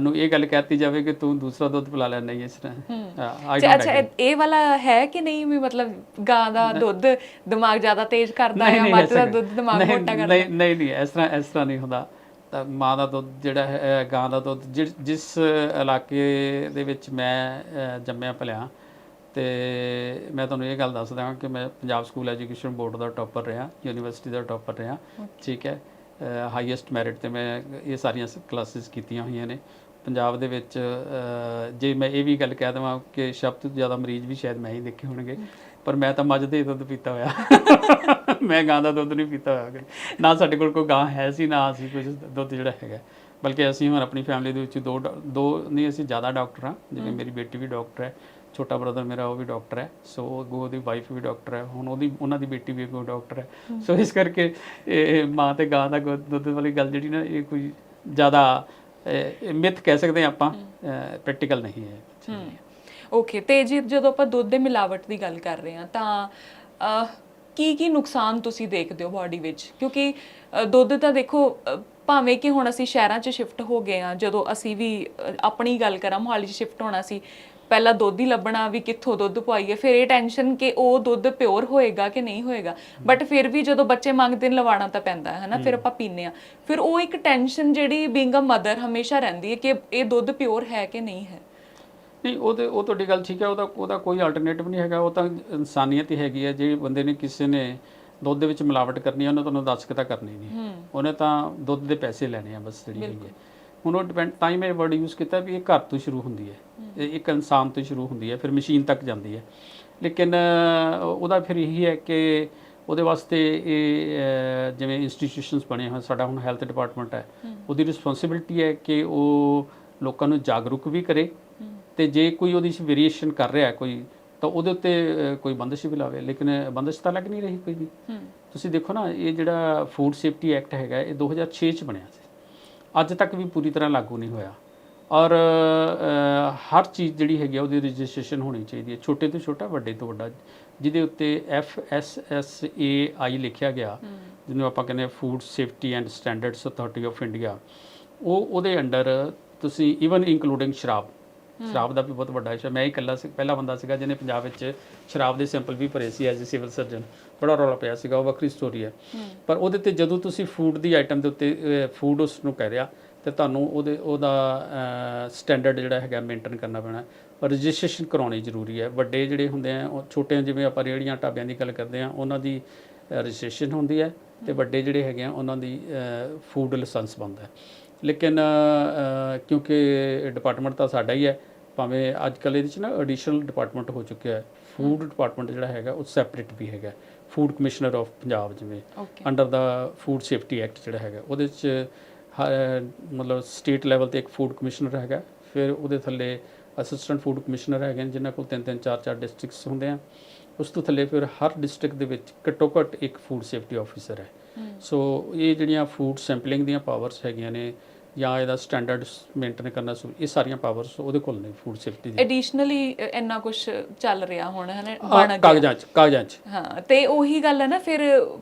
ਨੂੰ ਇਹ ਗੱਲ ਕਹਿਤੀ ਜਾਵੇ ਕਿ ਤੂੰ ਦੂਸਰਾ ਦੁੱਧ ਪਿਲਾ ਲੈ ਨਹੀਂ ਇਸ ਤਰ੍ਹਾਂ। ਅੱਛਾ ਇਹ- ਇਹ ਵਾਲਾ ਹੈ ਕਿ ਨਹੀਂ ਵੀ ਮਤਲਬ ਗਾਂ ਦਾ ਦੁੱਧ ਦਿਮਾਗ ਜ਼ਿਆਦਾ ਤੇਜ਼ ਕਰਦਾ ਹੈ ਮੱਝ ਦਾ ਦੁੱਧ ਦਿਮਾਗ ਮੋਟਾ ਕਰਦਾ? ਨਹੀਂ ਨਹੀਂ ਨਹੀਂ ਇਸ ਤਰ੍ਹਾਂ ਇਸ ਤਰ੍ਹਾਂ ਨਹੀਂ ਹੁੰਦਾ। ਤਾਂ ਮਾਂ ਦਾ ਦੁੱਧ ਜਿਹੜਾ ਹੈ ਗਾਂ ਦਾ ਦੁੱਧ ਜਿਸ ਇਲਾਕੇ ਦੇ ਵਿੱਚ ਮੈਂ ਜੰਮਿਆ ਪਲਿਆ ਤੇ ਮੈਂ ਤੁਹਾਨੂੰ ਇਹ ਗੱਲ ਦੱਸ ਦਾਂ ਕਿ ਮੈਂ ਪੰਜਾਬ ਸਕੂਲ ਐਜੂਕੇਸ਼ਨ ਬੋਰਡ ਦਾ ਟੌਪਰ ਰਿਹਾ ਯੂਨੀਵਰਸਿਟੀ ਦਾ ਟੌਪਰ ਰਿਹਾ ਠੀਕ ਹੈ ਹਾਈਐਸਟ ਮੈਰਿਟ ਤੇ ਮੈਂ ਇਹ ਸਾਰੀਆਂ ਕਲਾਸਿਸ ਕੀਤੀਆਂ ਹੋਈਆਂ ਨੇ। ਪੰਜਾਬ ਦੇ ਵਿੱਚ ਜੇ ਮੈਂ ਇਹ ਵੀ ਗੱਲ ਕਹਿ ਦਵਾਂ ਕਿ ਸਭ ਤੋਂ ਜ਼ਿਆਦਾ ਮਰੀਜ਼ ਵੀ ਸ਼ਾਇਦ ਮੈਂ ਹੀ ਦੇਖੇ ਹੋਣਗੇ ਪਰ ਮੈਂ ਤਾਂ ਮੱਝ ਦੇ ਦੁੱਧ ਪੀਤਾ ਹੋਇਆ। ਮੈਂ ਗਾਂ ਦਾ ਦੁੱਧ ਨਹੀਂ ਪੀਤਾ ਹੋਇਆ ਕਦੇ। ਨਾ ਸਾਡੇ ਕੋਲ ਕੋਈ ਗਾਂ ਹੈ ਸੀ ਨਾ ਅਸੀਂ ਕੁਝ ਦੁੱਧ ਜਿਹੜਾ ਹੈਗਾ। ਬਲਕਿ ਅਸੀਂ ਹੁਣ ਆਪਣੀ ਫੈਮਿਲੀ ਦੇ ਵਿੱਚ ਦੋ ਦੋ ਨਹੀਂ ਅਸੀਂ ਜ਼ਿਆਦਾ ਡਾਕਟਰ ਹਾਂ। ਜਿਵੇਂ ਮੇਰੀ ਬੇਟੀ ਵੀ ਡਾਕਟਰ ਹੈ ਛੋਟਾ ਬ੍ਰਦਰ ਮੇਰਾ ਉਹ ਵੀ ਡਾਕਟਰ ਹੈ। ਸੋ ਅੱਗੋਂ ਉਹਦੀ ਵਾਈਫ ਵੀ ਡਾਕਟਰ ਹੈ। ਹੁਣ ਉਹਦੀ ਉਹਨਾਂ ਦੀ ਬੇਟੀ ਵੀ ਅੱਗੋਂ ਡਾਕਟਰ ਹੈ। ਸੋ ਇਸ ਕਰਕੇ ਇਹ ਮਾਂ ਤੇ ਗਾਂ ਦਾ ਦੁੱਧ ਵਾਲੀ ਗੱਲ ਜਿਹੜੀ ਨਾ ਇਹ ਕੋਈ ਜ਼ਿਆਦਾ ਮਿਥ ਕਹਿ ਸਕਦੇ ਆਪਾਂ। ਪ੍ਰੈਕਟੀਕਲ ਨਹੀਂ ਹੈ। ਓਕੇ ਤੇ ਜੀ ਜਦੋਂ ਆਪਾਂ ਦੁੱਧ ਦੇ ਮਿਲਾਵਟ ਦੀ ਗੱਲ ਕਰ ਰਹੇ ਹਾਂ ਤਾਂ ਕੀ ਕੀ ਨੁਕਸਾਨ ਤੁਸੀਂ ਦੇਖਦੇ ਹੋ ਬਾਡੀ ਵਿੱਚ? ਕਿਉਂਕਿ ਦੁੱਧ ਤਾਂ ਦੇਖੋ ਭਾਵੇਂ ਕਿ ਹੁਣ ਅਸੀਂ ਸ਼ਹਿਰਾਂ 'ਚ ਸ਼ਿਫਟ ਹੋ ਗਏ ਆ ਜਦੋਂ ਅਸੀਂ ਵੀ ਆਪਣੀ ਗੱਲ ਕਰਾਂ ਮੋਹਾਲੀ 'ਚ ਸ਼ਿਫਟ ਹੋਣਾ ਸੀ ਪਹਿਲਾਂ ਦੁੱਧ ਹੀ ਲੱਭਣਾ ਵੀ ਕਿੱਥੋਂ ਦੁੱਧ ਪਵਾਈਏ ਫਿਰ ਇਹ ਟੈਨਸ਼ਨ ਕਿ ਉਹ ਦੁੱਧ ਪਿਓਰ ਹੋਏਗਾ ਕਿ ਨਹੀਂ ਹੋਏਗਾ। ਬਟ ਫਿਰ ਵੀ ਜਦੋਂ ਬੱਚੇ ਮੰਗਦੇ ਨੇ ਲਵਾਣਾ ਤਾਂ ਪੈਂਦਾ ਹੈ ਹਨਾ? ਫਿਰ ਆਪਾਂ ਪੀਂਦੇ ਆ ਫਿਰ ਉਹ ਇੱਕ ਟੈਨਸ਼ਨ ਜਿਹੜੀ ਬੀਇੰਗ ਅ ਮਦਰ ਹਮੇਸ਼ਾ ਰਹਿੰਦੀ ਹੈ ਕਿ ਇਹ ਦੁੱਧ ਪਿਓਰ ਹੈ ਕਿ ਨਹੀਂ ਹੈ। ਨਹੀਂ ਉਹ ਤੇ ਉਹ ਤੁਹਾਡੀ ਗੱਲ ਠੀਕ ਹੈ ਉਹਦਾ ਉਹਦਾ ਕੋਈ ਆਲਟਰਨੇਟਿਵ ਨਹੀਂ ਹੈਗਾ ਉਹ ਤਾਂ ਇਨਸਾਨੀਅਤ ਹੀ ਹੈਗੀ ਹੈ ਜੇ ਬੰਦੇ ਨੇ ਕਿਸੇ ਨੇ ਦੁੱਧ ਦੇ ਵਿੱਚ ਮਿਲਾਵਟ ਕਰਨੀ ਹੈ ਉਹਨੇ ਤੁਹਾਨੂੰ ਦੱਸ ਕੇ ਤਾਂ ਕਰਨੀ ਨਹੀਂ ਉਹਨੇ ਤਾਂ ਦੁੱਧ ਦੇ ਪੈਸੇ ਲੈਣੇ ਆ ਬਸ ਜਿਹੜੀ ਹੈਗੀ ਹੈ। ਹੁਣ ਉਹ ਡਿਪੈਂਡ ਤਾਂ ਹੀ ਮੈਂ ਵਰਡ ਯੂਜ਼ ਕੀਤਾ ਵੀ ਇਹ ਘਰ ਤੋਂ ਸ਼ੁਰੂ ਹੁੰਦੀ ਹੈ। ਇਹ ਇੱਕ ਇਨਸਾਨ ਤੋਂ ਸ਼ੁਰੂ ਹੁੰਦੀ ਹੈ ਫਿਰ ਮਸ਼ੀਨ ਤੱਕ ਜਾਂਦੀ ਹੈ। ਲੇਕਿਨ ਉਹਦਾ ਫਿਰ ਇਹੀ ਹੈ ਕਿ ਉਹਦੇ ਵਾਸਤੇ ਇਹ ਜਿਵੇਂ ਇੰਸਟੀਟਿਊਸ਼ਨਸ ਬਣੇ ਹੋਏ ਸਾਡਾ ਹੁਣ ਹੈਲਥ ਡਿਪਾਰਟਮੈਂਟ ਹੈ। ਉਹਦੀ ਰਿਸਪੌਂਸਿਬਿਲਟੀ ਹੈ ਕਿ ਉਹ ਲੋਕਾਂ ਨੂੰ ਜਾਗਰੂਕ ਵੀ ਕਰੇ ਤੇ ਜੇ ਕੋਈ ਉਹਦੀ ਵੇਰੀਏਸ਼ਨ ਕਰ ਰਿਹਾ ਕੋਈ ਤਾਂ ਉਹਦੇ ਉੱਤੇ ਕੋਈ ਬੰਦਸ਼ ਵੀ ਲਾਵੇ। ਲੇਕਿਨ ਬੰਦਸ਼ ਤਾਂ ਲੱਗ ਨਹੀਂ ਰਹੀ ਕੋਈ ਵੀ। ਤੁਸੀਂ ਦੇਖੋ ਨਾ ਇਹ ਜਿਹੜਾ ਫੂਡ ਸੇਫਟੀ ਐਕਟ ਹੈਗਾ ਇਹ 2006 ਚ ਬਣਿਆ ਸੀ। ਅੱਜ ਤੱਕ ਵੀ ਪੂਰੀ ਤਰ੍ਹਾਂ ਲਾਗੂ ਨਹੀਂ ਹੋਇਆ। ਔਰ ਹਰ ਚੀਜ਼ ਜਿਹੜੀ ਹੈਗੀ ਆ ਉਹਦੀ ਰਜਿਸਟ੍ਰੇਸ਼ਨ ਹੋਣੀ ਚਾਹੀਦੀ ਹੈ। ਛੋਟੇ ਤੋਂ ਛੋਟਾ ਵੱਡੇ ਤੋਂ ਵੱਡਾ। ਜਿਹਦੇ ਉੱਤੇ F S S A I ਲਿਖਿਆ ਗਿਆ ਜਿਹਨੂੰ ਆਪਾਂ ਕਹਿੰਦੇ food safety and standards authority of India ਉਹ ਉਹਦੇ ਅੰਡਰ ਤੁਸੀਂ ਇਵਨ ਇਨਕਲੂਡਿੰਗ ਸ਼ਰਾਬ ਸ਼ਰਾਬ ਦਾ ਵੀ ਬਹੁਤ ਵੱਡਾ ਇਸ਼ੂ ਮੈਂ ਹੀ ਇਕੱਲਾ ਸੀ ਪਹਿਲਾ ਬੰਦਾ ਸੀਗਾ ਜਿਹਨੇ ਪੰਜਾਬ ਵਿੱਚ ਸ਼ਰਾਬ ਦੇ ਸੈਂਪਲ ਵੀ ਭਰੇ ਸੀ ਐਜ਼ ਅ ਸਿਵਲ ਸਰਜਨ ਬੜਾ ਰੌਲਾ ਪਿਆ ਸੀਗਾ ਉਹ ਵੱਖਰੀ ਸਟੋਰੀ ਹੈ। ਪਰ ਉਹਦੇ ਤੇ ਜਦੋਂ ਤੁਸੀਂ ਫੂਡ ਦੀ ਆਈਟਮ ਦੇ ਉੱਤੇ ਫੂਡ ਉਸ ਨੂੰ ਕਹਿ ਰਿਹਾ ਤੇ ਤੁਹਾਨੂੰ ਉਹਦੇ ਉਹਦਾ ਸਟੈਂਡਰਡ ਜਿਹੜਾ ਹੈਗਾ ਮੇਨਟੇਨ ਕਰਨਾ ਪੈਣਾ। ਔਰ ਰਜਿਸਟ੍ਰੇਸ਼ਨ ਕਰਾਉਣੀ ਜ਼ਰੂਰੀ ਹੈ। ਵੱਡੇ ਜਿਹੜੇ ਹੁੰਦੇ ਆ ਉਹ ਛੋਟੇ ਜਿਵੇਂ ਆਪਾਂ ਰੇਹੜੀਆਂ ਢਾਬਿਆਂ ਦੀ ਗੱਲ ਕਰਦੇ ਆ ਉਹਨਾਂ ਦੀ ਰਜਿਸਟ੍ਰੇਸ਼ਨ ਹੁੰਦੀ ਹੈ ਤੇ ਵੱਡੇ ਜਿਹੜੇ ਹੈਗੇ ਆ ਉਹਨਾਂ ਦੀ ਫੂਡ ਲਾਇਸੈਂਸ ਬਣਦਾ ਹੈ। ਲੇਕਿਨ ਕਿਉਂਕਿ ਡਿਪਾਰਟਮੈਂਟ ਤਾਂ ਸਾਡਾ ਹੀ ਹੈ ਭਾਵੇਂ ਅੱਜ ਕੱਲ੍ਹ ਇਹਦੇ 'ਚ ਨਾ ਐਡੀਸ਼ਨਲ ਡਿਪਾਰਟਮੈਂਟ ਹੋ ਚੁੱਕਿਆ ਹੈ। ਫੂਡ ਡਿਪਾਰਟਮੈਂਟ ਜਿਹੜਾ ਹੈਗਾ ਉਹ ਸੈਪਰੇਟ ਵੀ ਹੈਗਾ। ਫੂਡ ਕਮਿਸ਼ਨਰ ਆਫ ਪੰਜਾਬ ਜਿਵੇਂ under the food safety act ਜਿਹੜਾ ਹੈਗਾ ਉਹਦੇ 'ਚ ਮਤਲਬ ਸਟੇਟ ਲੈਵਲ ਤੇ ਇੱਕ ਫੂਡ ਕਮਿਸ਼ਨਰ ਹੈਗਾ। ਫਿਰ ਉਹਦੇ ਥੱਲੇ ਅਸਿਸਟੈਂਟ ਫੂਡ ਕਮਿਸ਼ਨਰ ਹੈਗੇ ਨੇ ਜਿਨ੍ਹਾਂ ਕੋਲ ਤਿੰਨ ਤਿੰਨ ਚਾਰ ਚਾਰ ਡਿਸਟ੍ਰਿਕਟਸ ਹੁੰਦੇ ਆ। ਉਸ ਤੋਂ ਥੱਲੇ ਫਿਰ ਹਰ ਡਿਸਟ੍ਰਿਕਟ ਦੇ ਵਿੱਚ ਘੱਟੋ ਘੱਟ ਇੱਕ ਫੂਡ ਸੇਫਟੀ ਆਫੀਸਰ ਹੈ। ਸੋ ਇਹ ਜਿਹੜੀਆਂ ਫੂਡ ਸੈਂਪਲਿੰਗ ਦੀਆਂ ਪਾਵਰਸ ਹੈਗੀਆਂ ਨੇ ਜਾਂ ਇਹਦਾ ਸਟੈਂਡਰਡ ਮੇਨਟੇਨ ਕਰਨਾ ਸ਼ੁਰੂ ਇਹ ਸਾਰੀਆਂ ਪਾਵਰਸ ਉਹਦੇ ਕੋਲ ਨੇ ਫੂਡ ਸੇਫਟੀ ਦੀ ਐਡੀਸ਼ਨਲੀ ਇੰਨਾ ਕੁਝ ਚੱਲ ਰਿਹਾ ਹੁਣ ਹੈ ਨਾ ਬਣ ਗਿਆ। ਕਾਗਜ਼ਾਂ 'ਚ ਕਾਗਜ਼ਾਂ 'ਚ। ਹਾਂ ਤੇ ਉਹੀ ਗੱਲ ਹੈ ਨਾ ਫਿਰ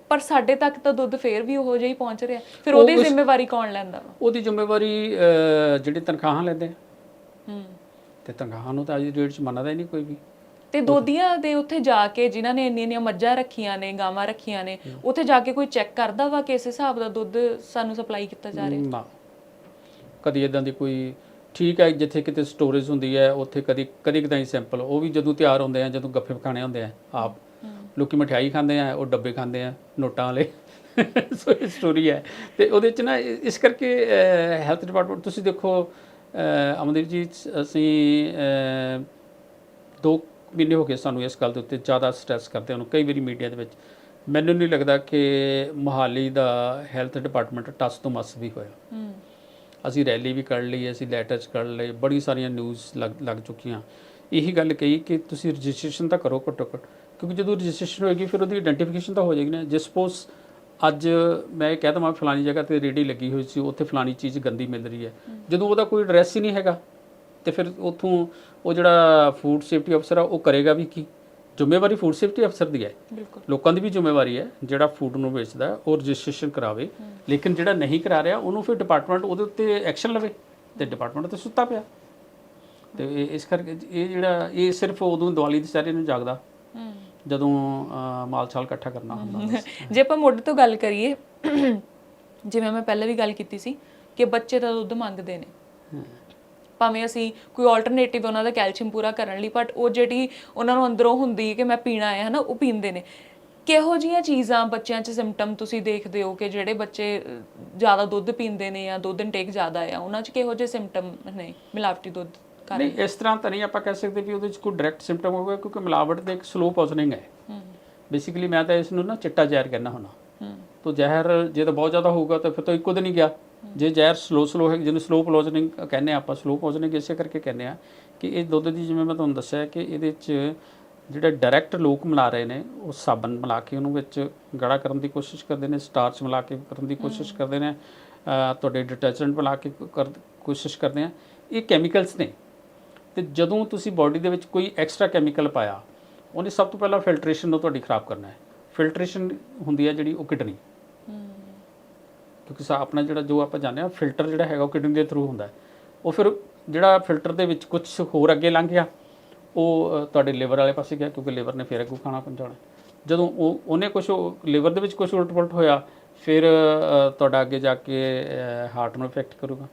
ਪਰ ਸਾਡੇ ਤੱਕ ਤਾਂ ਦੁੱਧ ਫੇਰ ਵੀ ਉਹੋ ਜਿਹਾ ਹੀ ਪਹੁੰਚ ਰਿਹਾ। ਫਿਰ ਉਹਦੀ ਜ਼ਿੰਮੇਵਾਰੀ ਕੌਣ ਲੈਂਦਾ? ਉਹਦੀ ਜ਼ਿੰਮੇਵਾਰੀ ਜਿਹੜੀ ਤਨਖਾਹਾਂ ਲੈਂਦੇ ਹੂੰ। ਤੇ ਤਨਖਾਹਾਂ ਨੂੰ ਤਾਂ ਅੱਜ ਦੀ ਡੇਟ 'ਚ ਮੰਨਦਾ ਹੀ ਨਹੀਂ ਕੋਈ ਵੀ। ਤੇ ਦੋਧੀਆਂ ਦੇ ਉੱਥੇ ਜਾ ਕੇ ਜਿਨ੍ਹਾਂ ਨੇ ਇੰਨੀਆਂ ਇੰਨੀਆਂ ਮੱਝਾਂ ਰੱਖੀਆਂ ਨੇ ਗਾਵਾਂ ਰੱਖੀਆਂ ਨੇ ਉੱਥੇ ਜਾ ਕੇ ਕੋਈ ਚੈੱਕ ਕਰਦਾ ਵਾ ਕਿ ਇਸ ਹਿਸਾਬ ਦਾ ਦੁੱਧ ਸਾਨੂੰ ਸਪਲਾਈ ਕੀਤਾ ਜਾ ਰਿਹਾ? ਨਾ। ਕਦੀ ਇਦਾਂ ਦੀ ਕੋਈ ਠੀਕ ਹੈ ਜਿੱਥੇ ਕਿਤੇ ਸਟੋਰੇਜ ਹੁੰਦੀ ਹੈ ਉੱਥੇ ਕਦੀ ਕਦੀ ਕਦਾਈ ਸੈਂਪਲ ਉਹ ਵੀ ਜਦੋਂ ਤਿਆਰ ਹੁੰਦੇ ਆ ਜਦੋਂ ਗੱਫੇ ਖਾਣੇ ਹੁੰਦੇ ਆ ਆਪ। ਲੋਕੀ ਮਠਿਆਈ ਖਾਂਦੇ ਆ ਉਹ ਡੱਬੇ ਖਾਂਦੇ ਆ ਨੋਟਾਂ ਵਾਲੇ। ਸੋ ਇਹ ਸਟੋਰੀ ਹੈ। ਤੇ ਉਹਦੇ ਚ ਨਾ ਇਸ ਕਰਕੇ ਹੈਲਥ ਡਿਪਾਰਟਮੈਂਟ ਤੁਸੀਂ ਦੇਖੋ ਅਮਨਦੀਪ ਜੀ ਅਸੀਂ ਦੋ ਮਹੀਨੇ ਹੋ ਗਏ ਸਾਨੂੰ ਇਸ ਗੱਲ ਦੇ ਉੱਤੇ ਜ਼ਿਆਦਾ ਸਟ੍ਰੈਸ ਕਰਦੇ ਹਾਂ ਕਈ ਵਾਰੀ ਮੀਡੀਆ ਦੇ ਵਿੱਚ। ਮੈਨੂੰ ਨਹੀਂ ਲੱਗਦਾ ਕਿ ਮੋਹਾਲੀ ਦਾ ਹੈਲਥ ਡਿਪਾਰਟਮੈਂਟ ਟਸ ਤੋਂ ਮਸ ਵੀ ਹੋਇਆ। ਅਸੀਂ ਰੈਲੀ ਵੀ ਕੱਢ ਲਈ ਅਸੀਂ ਲੈਟਰਸ ਕੱਢ ਲਏ ਬੜੀ ਸਾਰੀਆਂ ਨਿਊਜ਼ ਲੱਗ ਚੁੱਕੀਆਂ। ਇਹੀ ਗੱਲ ਕਹੀ ਕਿ ਤੁਸੀਂ ਰਜਿਸਟ੍ਰੇਸ਼ਨ ਤਾਂ ਕਰੋ ਘੱਟੋ ਘੱਟ ਕਿਉਂਕਿ ਜਦੋਂ ਰਜਿਸਟ੍ਰੇਸ਼ਨ ਹੋਏਗੀ ਫਿਰ ਉਹਦੀ ਆਇਡੈਂਟੀਫਿਕੇਸ਼ਨ ਤਾਂ ਹੋ ਜਾਏਗੀ ਨਾ। ਜੇ ਸਪੋਜ਼ ਅੱਜ ਮੈਂ ਇਹ ਕਹਿ ਦਵਾਂ ਫਲਾਣੀ ਜਗ੍ਹਾ ਤੇ ਰੇੜੀ ਲੱਗੀ ਹੋਈ ਸੀ ਉੱਥੇ ਫਲਾਣੀ ਚੀਜ਼ ਗੰਦੀ ਮਿਲ ਰਹੀ ਹੈ। ਜਦੋਂ ਉਹਦਾ ਕੋਈ ਐਡਰੈਸ ਹੀ ਨਹੀਂ ਹੈਗਾ ਤੇ ਫਿਰ ਉੱਥੋਂ ਉਹ ਜਿਹੜਾ ਫੂਡ ਸੇਫਟੀ ਅਫਸਰ ਆ ਉਹ ਕਰੇਗਾ ਵੀ ਕੀ? ਜ਼ਿੰਮੇਵਾਰੀ ਫੂਡ ਸੇਫਟੀ ਅਫਸਰ ਦੀ ਹੈ। ਬਿਲਕੁਲ। ਲੋਕਾਂ ਦੀ ਵੀ ਜ਼ਿੰਮੇਵਾਰੀ ਹੈ ਜਿਹੜਾ ਫੂਡ ਨੂੰ ਵੇਚਦਾ ਉਹ ਰਜਿਸਟ੍ਰੇਸ਼ਨ ਕਰਾਵੇ। ਲੇਕਿਨ ਜਿਹੜਾ ਨਹੀਂ ਕਰਾ ਰਿਹਾ ਉਹਨੂੰ ਫਿਰ ਡਿਪਾਰਟਮੈਂਟ ਉਹਦੇ ਉੱਤੇ ਐਕਸ਼ਨ ਲਵੇ ਤੇ ਡਿਪਾਰਟਮੈਂਟ ਤੇ ਸੁੱਤਾ ਪਿਆ। ਤੇ ਇਸ ਕਰਕੇ ਇਹ ਜਿਹੜਾ ਇਹ ਸਿਰਫ ਉਦੋਂ ਦੀਵਾਲੀ ਦੁਸਹਿਰੇ ਨੂੰ ਜਾਗਦਾ ਜਦੋਂ ਅਹ, ਮਾਲ ਛਾਲ ਇਕੱਠਾ ਕਰਨਾ ਹੁੰਦਾ ਜੇ ਆਪਾਂ ਮੁੱਢ ਤੋਂ ਗੱਲ ਕਰੀਏ ਜਿਵੇਂ ਮੈਂ ਪਹਿਲਾਂ ਵੀ ਗੱਲ ਕੀਤੀ ਸੀ ਕਿ ਬੱਚੇ ਤਾਂ ਦੁੱਧ ਮੰਗਦੇ ਨੇ। ਭਾਵੇਂ ਅਸੀਂ ਕੋਈ ਆਲਟਰਨੇਟਿਵ ਉਹਨਾਂ ਦਾ ਕੈਲਸ਼ੀਅਮ ਪੂਰਾ ਕਰਨ ਲਈ ਬਟ ਉਹ ਜਿਹੜੀ ਉਹਨਾਂ ਨੂੰ ਅੰਦਰੋਂ ਹੁੰਦੀ ਕਿ ਮੈਂ ਪੀਣਾ ਹੈ ਹਨਾ ਉਹ ਪੀਂਦੇ ਨੇ। ਕਿਹੋ ਜੀਆਂ ਚੀਜ਼ਾਂ ਬੱਚਿਆਂ 'ਚ ਸਿੰਪਟਮ ਤੁਸੀਂ ਦੇਖਦੇ ਹੋ ਕਿ ਜਿਹੜੇ ਬੱਚੇ ਜ਼ਿਆਦਾ ਦੁੱਧ ਪੀਂਦੇ ਨੇ ਜਾਂ ਦੁੱਧ ਇਨਟੇਕ ਜ਼ਿਆਦਾ ਆ ਉਹਨਾਂ 'ਚ ਕਿਹੋ ਜਿਹੇ ਸਿੰਪਟਮ ਨੇ ਮਿਲਾਵਟੀ ਦੁੱਧ ਕਾਰਨ? ਨਹੀਂ ਇਸ ਤਰ੍ਹਾਂ ਤਾਂ ਨਹੀਂ ਆਪਾਂ ਕਹਿ ਸਕਦੇ ਵੀ ਉਹਦੇ ਵਿੱਚ ਕੋਈ ਡਾਇਰੈਕਟ ਸਿੰਪਟਮ ਹੋਊਗਾ ਕਿਉਂਕਿ ਮਿਲਾਵਟ ਦੇ ਇੱਕ ਸਲੋ ਪੋਇਜ਼ਨਿੰਗ ਹੈ। ਬੇਸਿਕਲੀ ਮੈਂ ਤਾਂ ਇਸ ਨੂੰ ਨਾ ਚਿੱਟਾ ਜ਼ਹਿਰ ਕਹਿੰਦਾ ਹੁਣਾ ਤੋ ਜ਼ਹਿਰ ਜੇ ਤਾਂ ਬਹੁਤ ਜ਼ਿਆਦਾ ਹੋਊਗਾ ਤਾਂ ਫਿਰ ਤਾਂ ਇੱਕੋ ਦਿਨ ਹੀ ਗਿਆ। ਜੇ ਜ਼ਹਿਰ ਸਲੋ ਸਲੋ ਹੈ ਜਿਹਨੂੰ ਸਲੋ ਪੋਇਜ਼ਨਿੰਗ ਕਹਿੰਦੇ ਆ ਆਪਾਂ ਸਲੋ ਪੋਇਜ਼ਨਿੰਗ ਇਸੇ ਕਰਕੇ ਕਹਿੰਦੇ ਆ ਕਿ ਇਹ ਦੁੱਧ ਦੀ ਜਿਵੇਂ ਮੈਂ ਤੁਹਾਨੂੰ ਦੱਸਿਆ ਕਿ ਇਹਦੇ 'ਚ ਜਿਹੜੇ ਡਾਇਰੈਕਟ ਲੋਕ ਮਿਲਾ ਰਹੇ ਨੇ ਉਹ ਸਾਬਣ ਮਿਲਾ ਕੇ ਉਹਨੂੰ ਵਿੱਚ ਗਾੜਾ ਕਰਨ ਦੀ ਕੋਸ਼ਿਸ਼ ਕਰਦੇ ਨੇ ਸਟਾਰਚ ਮਿਲਾ ਕੇ ਕਰਨ ਦੀ ਕੋਸ਼ਿਸ਼ ਕਰਦੇ ਨੇ ਤੁਹਾਡੇ ਡਿਟਰਜੈਂਟ ਮਿਲਾ ਕੇ ਕਰ ਕੋਸ਼ਿਸ਼ ਕਰਦੇ ਆ ਇਹ ਕੈਮੀਕਲਸ ਨੇ। ਤੇ ਜਦੋਂ ਤੁਸੀਂ ਬਾਡੀ ਦੇ ਵਿੱਚ ਕੋਈ ਐਕਸਟਰਾ ਕੈਮੀਕਲ ਪਾਇਆ ਉਹਨੇ ਸਭ ਤੋਂ ਪਹਿਲਾਂ ਫਿਲਟਰੇਸ਼ਨ ਨੂੰ ਤੁਹਾਡੀ ਖਰਾਬ ਕਰਨਾ ਹੈ। ਫਿਲਟਰੇਸ਼ਨ ਹੁੰਦੀ ਹੈ ਜਿਹੜੀ ਉਹ ਕਿਡਨੀ। ਕਿਉਂਕਿ ਸਾ ਆਪਣਾ ਜਿਹੜਾ ਜੋ ਆਪਾਂ ਜਾਣਦੇ ਆ ਫਿਲਟਰ ਜਿਹੜਾ ਹੈਗਾ ਉਹ ਕਿਡਨੀ ਦੇ ਥਰੂ ਹੁੰਦਾ ਉਹ ਫਿਰ ਜਿਹੜਾ ਫਿਲਟਰ ਦੇ ਵਿੱਚ ਕੁਝ ਹੋਰ ਅੱਗੇ ਲੰਘ ਗਿਆ, ਉਹ ਤੁਹਾਡੇ ਲਿਵਰ ਵਾਲੇ ਪਾਸੇ ਗਿਆ, ਕਿਉਂਕਿ ਲਿਵਰ ਨੇ ਫਿਰ ਅੱਗੋਂ ਖਾਣਾ ਪਹੁੰਚਾਉਣਾ ਜਦੋਂ ਉਹ, ਉਹਨੇ ਕੁਝ ਲਿਵਰ ਦੇ ਵਿੱਚ ਕੁਝ ਉਲਟ-ਪੁਲਟ ਹੋਇਆ, ਫਿਰ ਤੁਹਾਡਾ ਅੱਗੇ ਜਾ ਕੇ ਹਾਰਟ ਨੂੰ ਇਫੈਕਟ ਕਰੂਗਾ।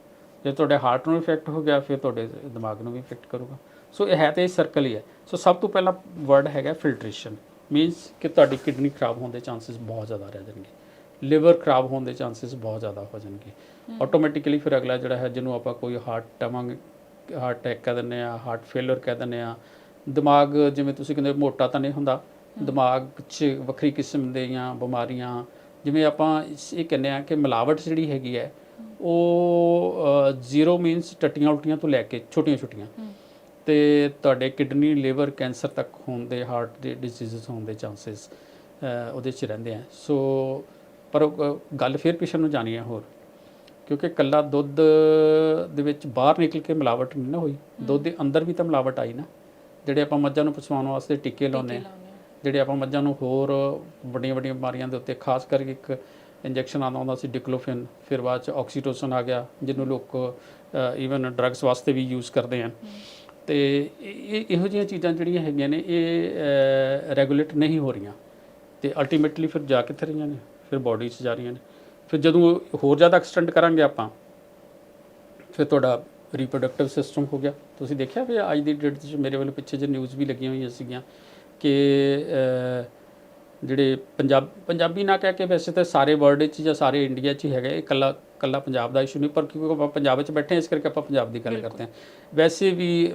ਜੇ ਤੁਹਾਡੇ ਹਾਰਟ ਨੂੰ ਇਫੈਕਟ ਹੋ ਗਿਆ, ਫਿਰ ਤੁਹਾਡੇ ਦਿਮਾਗ ਨੂੰ ਵੀ ਇਫੈਕਟ ਕਰੂਗਾ। ਸੋ ਇਹ ਹੈ ਤੇ ਸਰਕਲ ਹੀ ਹੈ। ਸੋ ਸਭ ਤੋਂ ਪਹਿਲਾ ਵਰਡ ਹੈਗਾ ਫਿਲਟਰੇਸ਼ਨ ਮੀਨਸ ਕਿ ਤੁਹਾਡੀ ਕਿਡਨੀ ਖਰਾਬ ਹੋਣ ਦੇ ਚਾਂਸਸ ਬਹੁਤ ਜ਼ਿਆਦਾ ਰਹਿ ਜਾਣਗੇ। ਲਿਵਰ ਖਰਾਬ ਹੋਣ ਦੇ ਚਾਂਸਸ ਬਹੁਤ ਜ਼ਿਆਦਾ ਹੋ ਜਾਣਗੇ। ਆਟੋਮੈਟਿਕਲੀ ਫਿਰ ਅਗਲਾ ਜਿਹੜਾ ਹੈ ਜਿਹਨੂੰ ਆਪਾਂ ਕੋਈ ਹਾਰਟ ਟਵਾਂਗੇ ਹਾਰਟ ਅਟੈਕ ਕਹਿ ਦਿੰਦੇ ਆ ਹਾਰਟ ਫੇਲਰ ਕਹਿ ਦਿੰਦੇ ਆ ਦਿਮਾਗ ਜਿਵੇਂ ਤੁਸੀਂ ਕਹਿੰਦੇ ਮੋਟਾ ਤਾਂ ਨਹੀਂ ਹੁੰਦਾ ਦਿਮਾਗ 'ਚ ਵੱਖਰੀ ਕਿਸਮ ਦੀਆਂ ਬਿਮਾਰੀਆਂ ਜਿਵੇਂ ਆਪਾਂ ਇਹ ਕਹਿੰਦੇ ਆ ਕਿ ਮਿਲਾਵਟ ਜਿਹੜੀ ਹੈਗੀ ਹੈ ਉਹ ਜ਼ੀਰੋ ਮੀਨਸ ਟੱਟੀਆਂ ਉਲਟੀਆਂ ਤੋਂ ਲੈ ਕੇ ਛੋਟੀਆਂ ਛੋਟੀਆਂ। ਤੇ ਤੁਹਾਡੇ ਕਿਡਨੀ ਲਿਵਰ ਕੈਂਸਰ ਤੱਕ ਹੋਣ ਦੇ ਹਾਰਟ ਦੇ ਡਿਸੀਜ਼ਸ ਹੋਣ ਦੇ ਚਾਂਸਸ ਉਹਦੇ 'ਚ ਰਹਿੰਦੇ ਆ। ਸੋ ਪਰ ਗੱਲ ਫਿਰ ਪਿਛਣ ਨੂੰ ਜਾਣੀ ਹੈ ਹੋਰ। ਕਿਉਂਕਿ ਕੱਲਾ ਦੁੱਧ ਦੇ ਵਿੱਚ ਬਾਹਰ ਨਿਕਲ ਕੇ ਮਿਲਾਵਟ ਨਹੀਂ ਨਾ ਹੋਈ। ਦੁੱਧ ਦੇ ਅੰਦਰ ਵੀ ਤਾਂ ਮਿਲਾਵਟ ਆਈ ਨਾ। ਜਿਹੜੇ ਆਪਾਂ ਮੱਝਾਂ ਨੂੰ ਪਚਵਾਉਣ ਵਾਸਤੇ ਟੀਕੇ ਲਾਉਂਦੇ ਆ ਜਿਹੜੇ ਆਪਾਂ ਮੱਝਾਂ ਨੂੰ ਹੋਰ ਵੱਡੀਆਂ ਵੱਡੀਆਂ ਬਿਮਾਰੀਆਂ ਦੇ ਉੱਤੇ ਖਾਸ ਕਰਕੇ ਇੱਕ ਇੰਜੈਕਸ਼ਨ ਆਉਂਦਾ ਹੁੰਦਾ ਸੀ ਡਿਕਲੋਫਿਨ ਫਿਰ ਬਾਅਦ ਚ ਆਕਸੀਟੋਸਿਨ ਆ ਗਿਆ ਜਿਹਨੂੰ ਲੋਕ ਈਵਨ ਡਰੱਗਸ ਵਾਸਤੇ ਵੀ ਯੂਜ਼ ਕਰਦੇ ਆ ਤੇ ਇਹ ਇਹ- ਇਹੋ ਜਿਹੀਆਂ ਚੀਜ਼ਾਂ ਜਿਹੜੀਆਂ ਹੈਗੀਆਂ ਨੇ ਇਹ ਰੈਗੂਲੇਟ ਨਹੀਂ ਹੋ ਰਹੀਆਂ। ਤੇ ਅਲਟੀਮੇਟਲੀ ਫਿਰ ਜਾ ਕਿੱਥੇ ਰਹੀਆਂ ਨੇ? ਫਿਰ ਬਾਡੀ 'ਚ ਜਾ ਰਹੀਆਂ ਨੇ। ਫਿਰ ਜਦੋਂ ਹੋਰ ਜ਼ਿਆਦਾ ਐਕਸਟੈਂਡ ਕਰਾਂਗੇ ਆਪਾਂ, ਫਿਰ ਤੁਹਾਡਾ ਰੀਪਰੋਡਕਟਿਵ ਸਿਸਟਮ ਹੋ ਗਿਆ। ਤੁਸੀਂ ਦੇਖਿਆ ਵੀ ਅੱਜ ਦੀ ਡੇਟ 'ਚ ਮੇਰੇ ਵੱਲ ਪਿੱਛੇ ਜੇ ਨਿਊਜ਼ ਵੀ ਲੱਗੀਆਂ ਹੋਈਆਂ ਸੀਗੀਆਂ ਕਿ ਜਿਹੜੇ ਪੰਜਾਬ ਪੰਜਾਬੀ ਨਾ ਕਹਿ ਕੇ ਵੈਸੇ ਤਾਂ ਸਾਰੇ ਵਰਲਡ 'ਚ ਜਾਂ ਸਾਰੇ ਇੰਡੀਆ 'ਚ ਹੀ ਹੈਗਾ ਇਹ ਇਕੱਲਾ ਇਕੱਲਾ ਪੰਜਾਬ ਦਾ ਇਸ਼ੂ ਨਹੀਂ ਪਰ ਕਿਉਂਕਿ ਆਪਾਂ ਪੰਜਾਬ 'ਚ ਬੈਠੇ ਹਾਂ ਇਸ ਕਰਕੇ ਆਪਾਂ ਪੰਜਾਬ ਦੀ ਗੱਲ ਕਰਦੇ ਹਾਂ। ਵੈਸੇ ਵੀ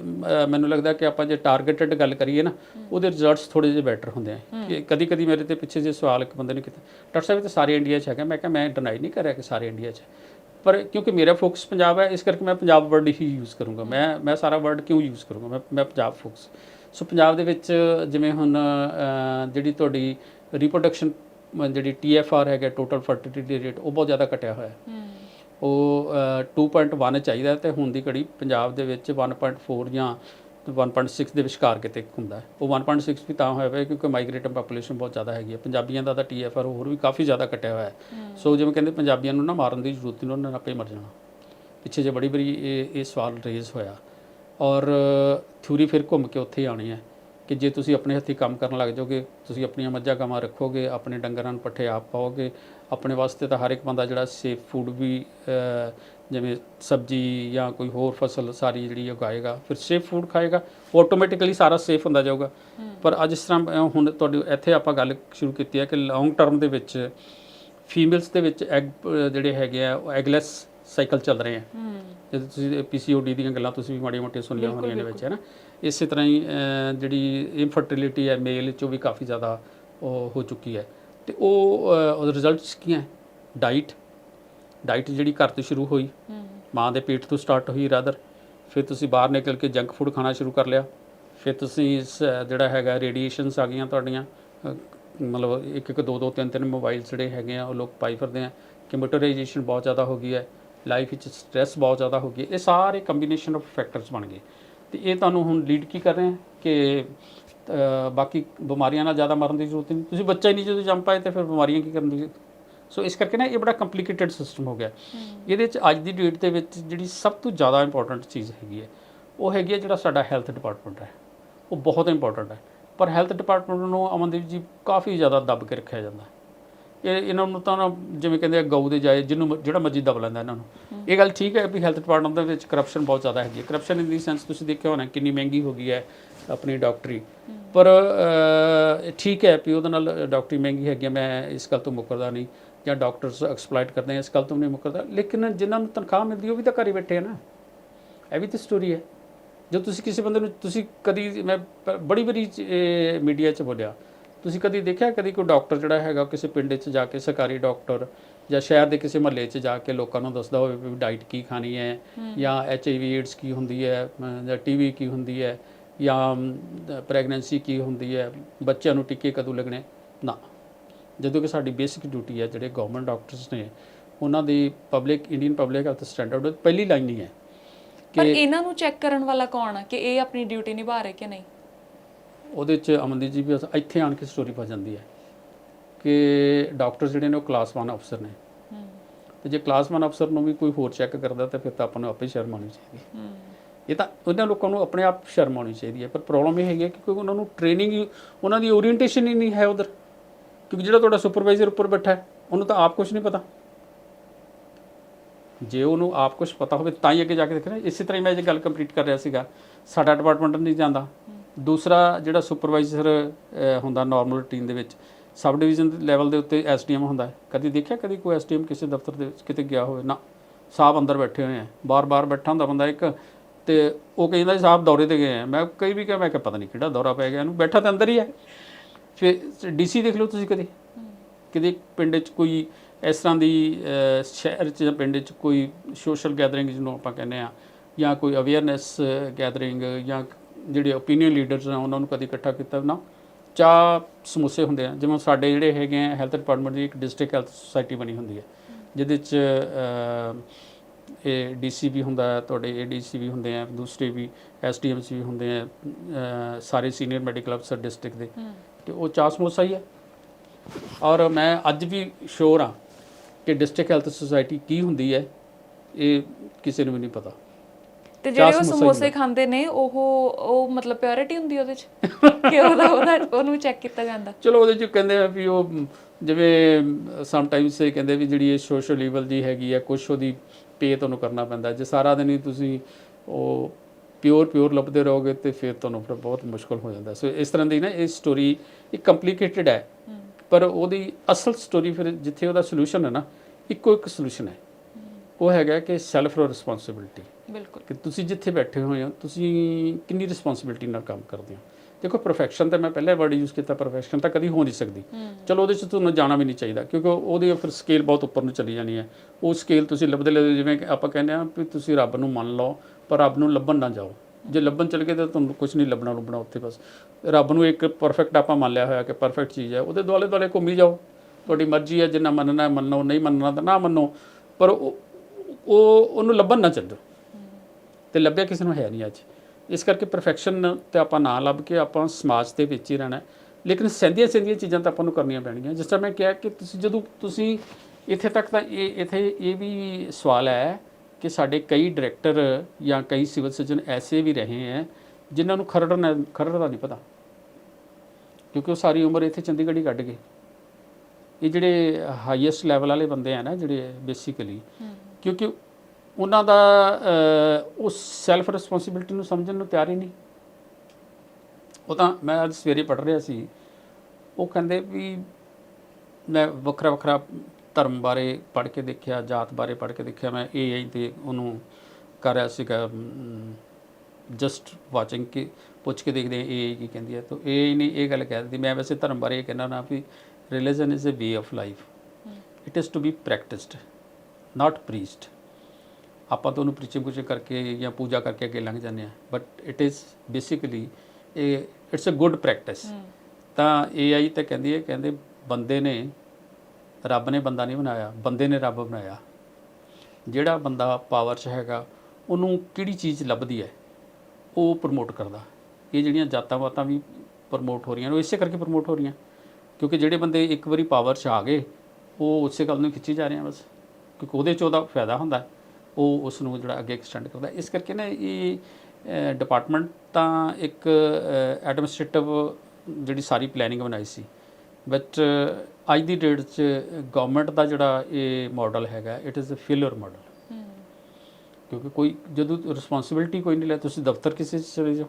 ਮੈਨੂੰ ਲੱਗਦਾ ਕਿ ਆਪਾਂ ਜੇ ਟਾਰਗੇਟਡ ਗੱਲ ਕਰੀਏ ਨਾ ਉਹਦੇ ਰਿਜ਼ਲਟਸ ਥੋੜੇ ਜਿਹੇ ਬੈਟਰ ਹੁੰਦੇ ਆ। ਕਿ ਕਦੀ ਕਦੀ ਮੇਰੇ ਤੇ ਪਿੱਛੇ ਜੇ ਸਵਾਲ ਇੱਕ ਬੰਦੇ ਨੇ ਕੀਤਾ ਡਾਕਟਰ ਸਾਹਿਬ ਇਹ ਤਾਂ ਸਾਰੇ ਇੰਡੀਆ 'ਚ ਹੈਗਾ ਮੈਂ ਕਿਹਾ ਮੈਂ ਡਿਨਾਈ ਨਹੀਂ ਕਰ ਰਿਹਾ ਕਿ ਸਾਰੇ ਇੰਡੀਆ 'ਚ ਹੈ। ਪਰ ਕਿਉਂਕਿ ਮੇਰਾ ਫੋਕਸ ਪੰਜਾਬ ਹੈ ਇਸ ਕਰਕੇ ਮੈਂ ਪੰਜਾਬ ਵਰਡ ਹੀ ਯੂਜ਼ ਕਰੂੰਗਾ। ਮੈਂ ਮੈਂ ਸਾਰਾ ਵਰਡ ਕਿਉਂ ਯੂਜ਼ ਕਰੂੰਗਾ? ਮੈਂ ਮੈਂ ਪੰਜਾਬ ਫੋਕਸ ਸੋ ਪੰਜਾਬ ਦੇ ਵਿੱਚ ਜਿਵੇਂ ਹੁਣ ਅਹ, ਜਿਹੜੀ ਤੁਹਾਡੀ ਰਿਪਰੋਡਕਸ਼ਨ ਜਿਹੜੀ TFR ਹੈਗਾ ਟੋਟਲ ਫਰਟੀਲਿਟੀ ਰੇਟ ਉਹ ਬਹੁਤ ਜ਼ਿਆਦਾ ਘਟਿਆ ਹੋਇਆ। ਹੈ। ਉਹ ਅ, 2.1 ਚਾਹੀਦਾ ਤੇ ਹੁਣ ਦੀ ਘੜੀ ਪੰਜਾਬ ਦੇ ਵਿੱਚ 1.4 ਜਾਂ 1.6 ਦੇ ਵਿਚਕਾਰ ਕਿਤੇ ਹੁੰਦਾ ਹੈ। ਉਹ 1.6 ਵੀ ਤਾਂ ਹੋਇਆ ਹੋਇਆ ਕਿਉਂਕਿ ਮਾਈਗ੍ਰੇਟਿੰਗ ਪੋਪੂਲੇਸ਼ਨ ਬਹੁਤ ਜ਼ਿਆਦਾ ਹੈਗੀ ਹੈ। ਪੰਜਾਬੀਆਂ ਦਾ ਤਾਂ ਟੀਐਫਆਰ ਹੋਰ ਵੀ ਕਾਫੀ ਜ਼ਿਆਦਾ ਘਟਿਆ ਹੋਇਆ ਹੈ। ਸੋ ਜਿਵੇਂ ਕਹਿੰਦੇ ਪੰਜਾਬੀਆਂ ਨੂੰ ਨਾ ਮਾਰਨ ਦੀ ਜ਼ਰੂਰਤ ਨਹੀਂ ਉਹਨਾਂ ਨੇ ਆਪੇ ਮਰ ਜਾਣਾ। ਪਿੱਛੇ ਜੇ ਬੜੀ ਬੜੀ ਇਹ ਇਹ ਸਵਾਲ ਰੇਜ਼ ਹੋਇਆ। ਔਰ ਥਿਊਰੀ ਫਿਰ ਘੁੰਮ ਕੇ ਉੱਥੇ ਹੀ ਆਉਣੀ ਹੈ ਕਿ ਜੇ ਤੁਸੀਂ ਆਪਣੇ ਹੱਥੀਂ ਕੰਮ ਕਰਨ ਲੱਗ ਜਾਓਗੇ ਤੁਸੀਂ ਆਪਣੀਆਂ ਮੱਝਾਂ ਗਾਵਾਂ ਰੱਖੋਗੇ ਆਪਣੇ ਡੰਗਰਾਂ ਨੂੰ ਪੱਠੇ ਆਪ ਪਾਓਗੇ ਆਪਣੇ ਵਾਸਤੇ ਤਾਂ ਹਰ ਇੱਕ ਬੰਦਾ ਜਿਹੜਾ ਸੇਫ ਫੂਡ ਵੀ ਜਿਵੇਂ ਸਬਜ਼ੀ ਜਾਂ ਕੋਈ ਹੋਰ ਫਸਲ ਸਾਰੀ ਜਿਹੜੀ ਉਗਾਏਗਾ ਫਿਰ ਸੇਫ ਫੂਡ ਖਾਏਗਾ ਆਟੋਮੈਟਿਕਲੀ ਸਾਰਾ ਸੇਫ ਹੁੰਦਾ ਜਾਊਗਾ। ਪਰ ਅੱਜ ਇਸ ਤਰ੍ਹਾਂ ਹੁਣ ਤੁਹਾਡੀ ਇੱਥੇ ਆਪਾਂ ਗੱਲ ਸ਼ੁਰੂ ਕੀਤੀ ਹੈ ਕਿ ਲੌਂਗ ਟਰਮ ਦੇ ਵਿੱਚ ਫੀਮੇਲਸ ਦੇ ਵਿੱਚ ਐਗ ਜਿਹੜੇ ਹੈਗੇ ਆ ਉਹ ਐਗਲੈਸ ਸਾਈਕਲ ਚੱਲ ਰਹੇ ਆ। ਜਦੋਂ ਤੁਸੀਂ ਪੀਸੀਓਡੀ ਦੀਆਂ ਗੱਲਾਂ ਤੁਸੀਂ ਵੀ ਮਾੜੀਆਂ ਮੋਟੀਆਂ ਸੁਣੀਆਂ ਹੋਣੀਆਂ ਨੇ ਵਿੱਚ ਹੈ ਨਾ ਇਸੇ ਤਰ੍ਹਾਂ ਹੀ ਜਿਹੜੀ ਇਨਫਰਟੀਲਿਟੀ ਹੈ ਮੇਲ ਚ ਵੀ ਕਾਫੀ ਜ਼ਿਆਦਾ ਉਹ ਹੋ ਚੁੱਕੀ ਹੈ। ਤੇ ਉਹ ਰਿਜ਼ਲਟਸ ਕੀ ਹੈ? ਡਾਈਟ ਡਾਈਟ ਜਿਹੜੀ ਘਰ ਤੋਂ ਸ਼ੁਰੂ ਹੋਈ। ਮਾਂ ਦੇ ਪੇਟ ਤੋਂ ਸਟਾਰਟ ਹੋਈ ਰਾਦਰ ਫਿਰ ਤੁਸੀਂ ਬਾਹਰ ਨਿਕਲ ਕੇ ਜੰਕ ਫੂਡ ਖਾਣਾ ਸ਼ੁਰੂ ਕਰ ਲਿਆ। ਫਿਰ ਤੁਸੀਂ ਜਿਹੜਾ ਹੈਗਾ ਰੇਡੀਏਸ਼ਨਸ ਆ ਗਈਆਂ ਤੁਹਾਡੀਆਂ। ਮਤਲਬ ਇੱਕ ਇੱਕ ਦੋ ਦੋ ਤਿੰਨ ਤਿੰਨ ਮੋਬਾਈਲ ਜਿਹੜੇ ਹੈਗੇ ਆ ਉਹ ਲੋਕ ਪਾਈ ਫਿਰਦੇ ਆ। ਕੰਪਿਊਟਰਾਈਜੇਸ਼ਨ ਬਹੁਤ ਜ਼ਿਆਦਾ ਹੋ ਗਈ ਹੈ। ਲਾਈਫ ਵਿੱਚ ਸਟ੍ਰੈਸ ਬਹੁਤ ਜ਼ਿਆਦਾ ਹੋ ਗਈ। ਇਹ ਸਾਰੇ ਕੰਬੀਨੇਸ਼ਨ ਆਫ ਫੈਕਟਰਸ ਬਣ ਗਏ। ਤੇ ਇਹ ਤੁਹਾਨੂੰ ਹੁਣ ਲੀਡ ਕੀ ਕਰ ਰਹੇ ਆ ਕਿ ਬਾਕੀ ਬਿਮਾਰੀਆਂ ਨਾਲ ਜ਼ਿਆਦਾ ਮਰਨ ਦੀ ਜ਼ਰੂਰਤ ਨਹੀਂ। ਤੁਸੀਂ ਬੱਚਾ ਹੀ ਨਹੀਂ ਜਦੋਂ ਜੰਮ ਪਾਏ ਤੇ ਫਿਰ ਬਿਮਾਰੀਆਂ ਕੀ ਕਰਨ ਦੀ ਸੋ ਇਸ ਕਰਕੇ ਨਾ ਇਹ ਬੜਾ ਕੰਪਲਿਕੇਟਡ ਸਿਸਟਮ ਹੋ ਗਿਆ। ਇਹਦੇ ਵਿੱਚ ਅੱਜ ਦੀ ਡੇਟ ਦੇ ਵਿੱਚ ਜਿਹੜੀ ਸਭ ਤੋਂ ਜ਼ਿਆਦਾ ਇੰਪੋਰਟੈਂਟ ਚੀਜ਼ ਹੈਗੀ ਹੈ ਉਹ ਹੈਗੀ ਹੈ ਜਿਹੜਾ ਸਾਡਾ ਹੈਲਥ ਡਿਪਾਰਟਮੈਂਟ ਹੈ। ਉਹ ਬਹੁਤ ਇੰਪੋਰਟੈਂਟ ਹੈ। ਪਰ ਹੈਲਥ ਡਿਪਾਰਟਮੈਂਟ ਨੂੰ ਅਮਨਦੀਪ ਜੀ ਕਾਫੀ ਜ਼ਿਆਦਾ ਦੱਬ ਕੇ ਰੱਖਿਆ ਜਾਂਦਾ। ਇਹ ਇਹਨਾਂ ਨੂੰ ਤਾਂ ਜਿਵੇਂ ਕਹਿੰਦੇ ਆ ਗਊ ਦੇ ਜਾਏ ਜਿਹਨੂੰ ਜਿਹੜਾ ਮਰਜ਼ੀ ਦਬ ਲੈਂਦਾ ਇਹਨਾਂ ਨੂੰ। ਇਹ ਗੱਲ ਠੀਕ ਹੈ ਵੀ ਹੈਲਥ ਡਿਪਾਰਟਮੈਂਟ ਦੇ ਵਿੱਚ ਕਰਪਸ਼ਨ ਬਹੁਤ ਜ਼ਿਆਦਾ ਹੈਗੀ ਹੈ। ਕਰਪਸ਼ਨ ਇਨ ਦੀ ਸੈਂਸ ਤੁਸੀਂ ਦੇਖਿਆ ਹੋਣਾ ਕਿੰਨੀ ਮਹਿੰਗੀ ਹੋ ਗਈ ਹੈ। ਆਪਣੀ ਡਾਕਟਰੀ। ਪਰ ਠੀਕ ਹੈ ਵੀ ਉਹਦੇ ਨਾਲ ਡਾਕਟਰੀ ਮਹਿੰਗੀ ਹੈਗੀ ਮੈਂ ਇਸ ਗੱਲ ਤੋਂ ਮੁਕਰਦਾ ਨਹੀਂ। ਜਾਂ ਡਾਕਟਰਸ ਐਕਸਪਲੋਇਟ ਕਰਦੇ ਆ ਇਸ ਗੱਲ ਤੋਂ ਨਹੀਂ ਮੁਕਰਦਾ। ਲੇਕਿਨ ਜਿਨ੍ਹਾਂ ਨੂੰ ਤਨਖਾਹ ਮਿਲਦੀ ਉਹ ਵੀ ਤਾਂ ਘਰ ਹੀ ਬੈਠੇ ਆ ਨਾ। ਇਹ ਵੀ ਤਾਂ ਸਟੋਰੀ ਹੈ। ਜੋ ਤੁਸੀਂ ਕਿਸੇ ਬੰਦੇ ਨੂੰ ਤੁਸੀਂ ਕਦੀ ਮੈਂ ਬੜੀ ਬੜੀ ਮੀਡੀਆ 'ਚ ਬੋਲਿਆ। ਤੁਸੀਂ ਕਦੀ ਦੇਖਿਆ ਕਦੀ ਕੋਈ ਡਾਕਟਰ ਜਿਹੜਾ ਹੈਗਾ ਕਿਸੇ ਪਿੰਡ 'ਚ ਜਾ ਕੇ ਸਰਕਾਰੀ ਡਾਕਟਰ ਜਾਂ ਸ਼ਹਿਰ ਦੇ ਕਿਸੇ ਮਹੱਲੇ 'ਚ ਜਾ ਕੇ ਲੋਕਾਂ ਨੂੰ ਦੱਸਦਾ ਹੋਵੇ ਵੀ ਡਾਈਟ ਕੀ ਖਾਣੀ ਹੈ ਜਾਂ ਐਚਆਈਵੀ ਏਡਸ ਕੀ ਹੁੰਦੀ ਹੈ ਜਾਂ ਟੀਵੀ ਕੀ ਹੁੰਦੀ ਹੈ। ਜਾਂ ਪ੍ਰੈਗਨੈਂਸੀ ਕੀ ਹੁੰਦੀ ਹੈ ਬੱਚਿਆਂ ਨੂੰ ਟੀਕੇ ਕਦੋਂ ਲੱਗਣੇ? ਨਾ। ਜਦੋਂ ਕਿ ਸਾਡੀ ਬੇਸਿਕ ਡਿਊਟੀ ਹੈ ਜਿਹੜੇ ਗਵਰਨਮੈਂਟ ਡਾਕਟਰਸ ਨੇ ਉਹਨਾਂ ਦੀ public Indian public health standard ਪਹਿਲੀ ਲਾਈਨ ਨਹੀਂ ਹੈ ਪਰ ਇਹਨਾਂ ਨੂੰ ਚੈੱਕ ਕਰਨ ਵਾਲਾ ਕੌਣ ਆ ਕਿ ਇਹ ਆਪਣੀ ਡਿਊਟੀ ਨਿਭਾ ਰਹੇ ਕਿ ਨਹੀਂ? ਉਹਦੇ ਚ ਅਮਨਦੀਪ ਜੀ ਵੀ ਇੱਥੇ ਆਣ ਕੇ ਸਟੋਰੀ ਪਾ ਜਾਂਦੀ ਹੈ ਕਿ ਡਾਕਟਰ ਜਿਹੜੇ ਨੇ ਉਹ ਕਲਾਸ 1 ਅਫਸਰ ਨੇ। ਹੂੰ। ਤੇ ਜੇ ਕਲਾਸ 1 ਅਫਸਰ ਨੂੰ ਵੀ ਕੋਈ ਹੋਰ ਚੈੱਕ ਕਰਦਾ ਤਾਂ ਫਿਰ ਤਾਂ ਆਪਾਂ ਨੂੰ ਆਪੇ ਸ਼ਰਮ ਆਉਣੀ ਚਾਹੀਦੀ ਹੈ। ਹੂੰ। ਇਹ ਤਾਂ ਉਹਨਾਂ ਲੋਕਾਂ ਨੂੰ ਆਪਣੇ ਆਪ ਸ਼ਰਮ ਆਉਣੀ ਚਾਹੀਦੀ ਹੈ। ਪਰ ਪ੍ਰੋਬਲਮ ਇਹ ਹੈਗੀ ਹੈ ਕਿ ਕਿਉਂਕਿ ਉਹਨਾਂ ਨੂੰ ਟ੍ਰੇਨਿੰਗ ਉਹਨਾਂ ਦੀ ਓਰੀਐਂਟੇਸ਼ਨ ਹੀ ਨਹੀਂ ਹੈ ਉਧਰ। ਕਿਉਂਕਿ ਜਿਹੜਾ ਤੁਹਾਡਾ ਸੁਪਰਵਾਈਜ਼ਰ ਉੱਪਰ ਬੈਠਾ ਹੈ, ਉਹਨੂੰ ਤਾਂ ਆਪ ਕੁਝ ਨਹੀਂ ਪਤਾ। ਜੇ ਉਹਨੂੰ ਆਪ ਕੁਝ ਪਤਾ ਹੋਵੇ, ਤਾਂ ਹੀ ਅੱਗੇ ਜਾ ਕੇ ਦੇਖਣਾ। ਇਸੇ ਤਰ੍ਹਾਂ ਹੀ ਮੈਂ ਇਹ ਗੱਲ ਕੰਪਲੀਟ ਕਰ ਰਿਹਾ ਸੀਗਾ। ਸਾਡਾ ਡਿਪਾਰਟਮੈਂਟ ਨਹੀਂ ਜਾਂਦਾ। ਦੂਸਰਾ ਜਿਹੜਾ ਸੁਪਰਵਾਈਜ਼ਰ ਹੁੰਦਾ ਨਾਰਮਲ ਰੂਟੀਨ ਦੇ ਵਿੱਚ, ਸਬ ਡਿਵੀਜ਼ਨ ਲੈਵਲ ਦੇ ਉੱਤੇ ਐਸਡੀਐਮ ਹੁੰਦਾ ਹੈ। ਕਦੀ ਦੇਖਿਆ, ਕਦੀ ਕੋਈ ਐਸਡੀਐਮ ਕਿਸੇ ਦਫ਼ਤਰ ਦੇ ਵਿੱਚ ਕਿਤੇ ਗਿਆ ਹੋਵੇ? ਨਾ। ਸਾਹਿਬ ਅੰਦਰ ਬੈਠੇ ਹੋਏ ਆ। ਬਾਰ-ਬਾਰ ਬੈਠਾ ਹੁੰਦਾ ਬੰਦਾ ਇੱਕ ਤੇ ਉਹ ਕਹਿੰਦਾ ਜੀ ਸਾਹਿਬ ਦੌਰੇ ਤੇ ਗਏ ਆ। ਮੈਂ ਕਈ ਵੀ ਕਿਹਾ, ਮੈਂ ਕਿਹਾ ਪਤਾ ਨਹੀਂ ਕਿਹੜਾ ਦੌਰਾ ਪੈ ਗਿਆ, ਇਹਨੂੰ ਬੈਠਾ ਤਾਂ ਅੰਦਰ ਹੀ ਹੈ। ਫਿਰ ਡੀਸੀ ਦੇਖ ਲਓ ਤੁਸੀਂ ਕਦੇ। ਕਿਤੇ ਪਿੰਡ 'ਚ ਕੋਈ ਇਸ ਤਰ੍ਹਾਂ ਦੀ ਸ਼ਹਿਰ 'ਚ ਜਾਂ ਪਿੰਡ 'ਚ ਕੋਈ ਸੋਸ਼ਲ ਗੈਦਰਿੰਗ ਜਿਹਨੂੰ ਆਪਾਂ ਕਹਿੰਦੇ ਆ ਜਾਂ ਕੋਈ ਅਵੇਅਰਨੈਸ ਗੈਦਰਿੰਗ ਜਾਂ ਜਿਹੜੇ ਓਪੀਨੀਅਨ ਲੀਡਰਸ ਆ, ਉਹਨਾਂ ਨੂੰ ਕਦੀ ਇਕੱਠਾ ਕੀਤਾ ਨਾ। ਚਾਹ ਸਮੋਸੇ ਹੁੰਦੇ ਆ, ਜਿਵੇਂ ਸਾਡੇ ਜਿਹੜੇ ਹੈਗੇ ਆ ਹੈਲਥ ਡਿਪਾਰਟਮੈਂਟ ਦੀ ਇੱਕ ਡਿਸਟ੍ਰਿਕਟ ਹੈਲਥ ਸੁਸਾਇਟੀ ਬਣੀ ਹੁੰਦੀ ਹੈ। ਜਿਹਦੇ 'ਚ ਇਹ ਡੀਸੀ ਵੀ ਹੁੰਦਾ ਤੁਹਾਡੇ ਏਡੀਸੀ ਵੀ ਹੁੰਦੇ ਆ ਦੂਸਰੇ ਵੀ ਐਸਡੀਐਮਸ ਵੀ ਹੁੰਦੇ ਆ ਸਾਰੇ ਸੀਨੀਅਰ ਮੈਡੀਕਲ ਅਫਸਰ ਡਿਸਟ੍ਰਿਕਟ ਦੇ। ਤੇ ਉਹ ਚਾਹ ਸਮੋਸਾ ਹੀ ਹੈ ਔਰ ਮੈਂ ਅੱਜ ਵੀ ਸ਼ੋਰ ਹਾਂ ਕਿ ਡਿਸਟ੍ਰਿਕਟ ਹੈਲਥ ਸੁਸਾਇਟੀ ਕੀ ਹੁੰਦੀ ਹੈ ਇਹ ਕਿਸੇ ਨੂੰ ਵੀ ਨਹੀਂ ਪਤਾ। ਤੇ ਜਿਹੜੇ ਉਹ ਸਮੋਸਾ ਖਾਂਦੇ ਨੇ ਉਹ ਉਹ ਮਤਲਬ ਪਿਓਰਿਟੀ ਹੁੰਦੀ ਉਹਦੇ ਚ? ਕਿ ਉਹਦਾ ਉਹਦਾ ਉਹਨੂੰ ਚੈੱਕ ਕੀਤਾ ਜਾਂਦਾ? ਚਲੋ ਉਹਦੇ ਚ ਕਹਿੰਦੇ ਆ ਵੀ ਉਹ ਜਿਵੇਂ ਸਮ ਟਾਈਮਸ ਇਹ ਕਹਿੰਦੇ ਵੀ ਜਿਹੜੀ ਇਹ ਸੋਸ਼ਲ ਲੀਵਲ ਦੀ ਹੈਗੀ ਹੈ ਕੁਛ ਉਹਦੀ ਪੇ ਤੁਹਾਨੂੰ ਕਰਨਾ ਪੈਂਦਾ ਜੇ ਸਾਰਾ ਦਿਨ ਹੀ ਤੁਸੀਂ ਉਹ ਪਿਓਰ ਪਿਓਰ ਲੱਭਦੇ ਰਹੋਗੇ ਤੇ ਫਿਰ ਤੁਹਾਨੂੰ ਫਿਰ ਬਹੁਤ ਮੁਸ਼ਕਲ ਹੋ ਜਾਂਦਾ ਸੋ ਇਸ ਤਰ੍ਹਾਂ ਦੀ ਨਾ ਇਹ ਸਟੋਰੀ ਇਹ ਕੰਪਲਿਕੇਟਡ ਹੈ। ਪਰ ਉਹਦੀ ਅਸਲ ਸਟੋਰੀ ਫਿਰ ਜਿੱਥੇ ਉਹਦਾ ਸੋਲੂਸ਼ਨ ਹੈ ਨਾ ਇੱਕੋ ਇੱਕ ਸੋਲੂਸ਼ਨ ਹੈ। ਉਹ ਹੈਗਾ ਕਿ ਸੈਲਫ ਰਿਸਪੌਂਸਿਬਿਲਟੀ ਬਿਲਕੁਲ। ਕਿ ਤੁਸੀਂ ਜਿੱਥੇ ਬੈਠੇ ਹੋਏ ਹੋ ਤੁਸੀਂ ਕਿੰਨੀ ਰਿਸਪੌਂਸਿਬਿਲਟੀ ਨਾਲ ਕੰਮ ਕਰਦੇ ਹੋ? ਦੇਖੋ ਪਰਫੈਕਸ਼ਨ ਤਾਂ ਮੈਂ ਪਹਿਲੇ ਵਰਡ ਯੂਜ਼ ਕੀਤਾ ਪਰਫੈਕਸ਼ਨ ਤਾਂ ਕਦੀ ਹੋ ਨਹੀਂ ਸਕਦੀ। ਚਲੋ ਉਹਦੇ 'ਚ ਤੁਹਾਨੂੰ ਜਾਣਾ ਵੀ ਨਹੀਂ ਚਾਹੀਦਾ ਕਿਉਂਕਿ ਉਹਦੀ ਫਿਰ ਸਕੇਲ ਬਹੁਤ ਉੱਪਰ ਨੂੰ ਚਲੀ ਜਾਣੀ ਹੈ। ਉਹ ਸਕੇਲ ਤੁਸੀਂ ਲੱਭਦੇ ਲੱਭਦੇ ਜਿਵੇਂ ਆਪਾਂ ਕਹਿੰਦੇ ਆ ਵੀ ਤੁਸੀਂ ਰੱਬ ਨੂੰ ਮੰਨ ਲਓ ਪਰ ਰੱਬ ਨੂੰ ਲੱਭਣ ਨਾ ਜਾਓ। ਜੇ ਲੱਭਣ ਚਲ ਗਏ ਤਾਂ ਤੁਹਾਨੂੰ ਕੁਝ ਨਹੀਂ ਲੱਭਣਾ ਲੁੱਭਣਾ ਉੱਥੇ ਬਸ। ਰੱਬ ਨੂੰ ਇੱਕ ਪਰਫੈਕਟ ਆਪਾਂ ਮੰਨ ਲਿਆ ਹੋਇਆ ਕਿ ਪਰਫੈਕਟ ਚੀਜ਼ ਹੈ ਉਹਦੇ ਦੁਆਲੇ ਦੁਆਲੇ ਘੁੰਮੀ ਜਾਓ। ਤੁਹਾਡੀ ਮਰਜ਼ੀ ਹੈ ਜਿੰਨਾ ਮੰਨਣਾ ਹੈ ਮੰਨੋ ਨਹੀਂ ਮੰਨਣਾ ਤਾਂ ਨਾ ਮੰਨੋ ਪਰ ਉਹ ਉਹ ਉਹਨੂੰ ਲੱਭਣ ਨਾ ਚੱਲੋ। ਤੇ ਲੱਭਿਆ ਕਿਸੇ ਨੂੰ ਹੈ ਨਹੀਂ ਅੱਜ। ਇਸ ਕਰਕੇ ਪਰਫੈਕਸ਼ਨ ਤੇ ਆਪਾਂ ਨਾ ਲੱਭ ਕੇ ਆਪਾਂ ਸਮਾਜ ਦੇ ਵਿੱਚ ਹੀ ਰਹਿਣਾ। ਲੇਕਿਨ ਸਹਿੰਦੀਆਂ ਸਹਿੰਦੀਆਂ ਚੀਜ਼ਾਂ ਤਾਂ ਆਪਾਂ ਨੂੰ ਕਰਨੀਆਂ ਪੈਣਗੀਆਂ। ਜਿਸ ਤਰ੍ਹਾਂ ਮੈਂ ਕਿਹਾ ਕਿ ਤੁਸੀਂ ਜਦੋਂ ਤੁਸੀਂ ਇੱਥੇ ਤੱਕ ਤਾਂ ਇਹ ਇੱਥੇ ਇਹ ਵੀ ਸਵਾਲ ਹੈ ਕਿ ਸਾਡੇ ਕਈ ਡਾਇਰੈਕਟਰ ਜਾਂ ਕਈ ਸਿਵਲ ਸਰਜਨ ਐਸੇ ਵੀ ਰਹੇ ਹੈ ਜਿਨ੍ਹਾਂ ਨੂੰ ਖਰੜ ਖਰੜ ਦਾ ਨਹੀਂ ਪਤਾ। ਕਿਉਂਕਿ ਉਹ ਸਾਰੀ ਉਮਰ ਇੱਥੇ ਚੰਡੀਗੜ੍ਹ ਹੀ ਕੱਢ ਗਏ। ਇਹ ਜਿਹੜੇ ਹਾਈਐਸਟ ਲੈਵਲ ਵਾਲੇ ਬੰਦੇ ਆ ਨਾ ਜਿਹੜੇ ਬੇਸਿਕਲੀ ਕਿਉਂਕਿ ਉਹਨਾਂ ਦਾ ਉਹ ਸੈਲਫ ਰਿਸਪੌਂਸਿਬਿਲਟੀ ਨੂੰ ਸਮਝਣ ਨੂੰ ਤਿਆਰ ਹੀ ਨਹੀਂ। ਉਹ ਤਾਂ ਮੈਂ ਅੱਜ ਸਵੇਰੇ ਪੜ੍ਹ ਰਿਹਾ ਸੀ। ਉਹ ਕਹਿੰਦੇ ਵੀ ਮੈਂ ਵੱਖਰਾ ਵੱਖਰਾ ਧਰਮ ਬਾਰੇ ਪੜ੍ਹ ਕੇ ਦੇਖਿਆ ਜਾਤ ਬਾਰੇ ਪੜ੍ਹ ਕੇ ਦੇਖਿਆ। ਮੈਂ ਏਆਈ ਤੇ ਉਹਨੂੰ ਕਰ ਰਿਹਾ ਸੀਗਾ ਜਸਟ ਵਾਚਿੰਗ ਕਿ ਪੁੱਛ ਕੇ ਦੇਖਦੇ ਏਆਈ ਕੀ ਕਹਿੰਦੀ ਹੈ। ਤਾਂ ਏਆਈ ਨੇ ਇਹ ਗੱਲ ਕਹਿ ਦਿੱਤੀ। ਮੈਂ ਵੈਸੇ ਧਰਮ ਬਾਰੇ ਇਹ ਕਹਿਣਾ ਨਾ ਵੀ religion is a way of life it is to be practised not preached ਆਪਾਂ ਤਾਂ ਉਹਨੂੰ ਪ੍ਰੀਚਿੰਗ ਕੁਝ ਕਰਕੇ ਜਾਂ ਪੂਜਾ ਕਰਕੇ ਅੱਗੇ ਲੰਘ ਜਾਂਦੇ ਆ ਬਟ ਇਟ ਇਜ਼ ਬੇਸਿਕਲੀ ਇਹ ਇਟਸ ਅ ਗੁੱਡ ਪ੍ਰੈਕਟਿਸ ਤਾਂ ਏਆਈ ਤਾਂ ਕਹਿੰਦੀ ਹੈ ਕਹਿੰਦੇ ਬੰਦੇ ਨੇ ਰੱਬ ਨੇ ਬੰਦਾ ਨਹੀਂ ਬਣਾਇਆ ਬੰਦੇ ਨੇ ਰੱਬ ਬਣਾਇਆ। ਜਿਹੜਾ ਬੰਦਾ ਪਾਵਰ 'ਚ ਹੈਗਾ ਉਹਨੂੰ ਕਿਹੜੀ ਚੀਜ਼ ਲੱਭਦੀ ਹੈ ਉਹ ਪ੍ਰਮੋਟ ਕਰਦਾ। ਇਹ ਜਿਹੜੀਆਂ ਜਾਤਾਂ ਵਾਤਾਂ ਵੀ ਪ੍ਰਮੋਟ ਹੋ ਰਹੀਆਂ ਨੇ ਉਹ ਇਸੇ ਕਰਕੇ ਪ੍ਰਮੋਟ ਹੋ ਰਹੀਆਂ। ਕਿਉਂਕਿ ਜਿਹੜੇ ਬੰਦੇ ਇੱਕ ਵਾਰੀ ਪਾਵਰ 'ਚ ਆ ਗਏ ਉਹ ਉਸੇ ਗੱਲ ਨੂੰ ਖਿੱਚੀ ਜਾ ਰਹੇ ਆ ਬਸ। ਕਿਉਂਕਿ ਉਹਦੇ 'ਚ ਉਹਦਾ ਫਾਇਦਾ ਹੁੰਦਾ। ਹੈ। ਉਹ ਉਸ ਨੂੰ ਜਿਹੜਾ ਅੱਗੇ ਐਕਸਟੈਂਡ ਕਰਦਾ ਇਸ ਕਰਕੇ ਨਾ ਇਹ ਡਿਪਾਰਟਮੈਂਟ ਤਾਂ ਇੱਕ ਐਡਮਿਨਿਸਟ੍ਰੇਟਿਵ ਜਿਹੜੀ ਸਾਰੀ ਪਲੈਨਿੰਗ ਬਣਾਈ ਸੀ। ਬਟ ਅੱਜ ਦੀ ਡੇਟ 'ਚ ਗਵਰਨਮੈਂਟ ਦਾ ਜਿਹੜਾ ਇਹ ਮਾਡਲ ਹੈਗਾ it is a failure model ਕਿਉਂਕਿ ਕੋਈ ਜਦੋਂ ਰਿਸਪੌਂਸਿਬਿਲਟੀ ਕੋਈ ਨਹੀਂ ਲੈ ਤੁਸੀਂ ਦਫ਼ਤਰ ਕਿਸੇ 'ਚ ਚਲੇ ਜਾਓ।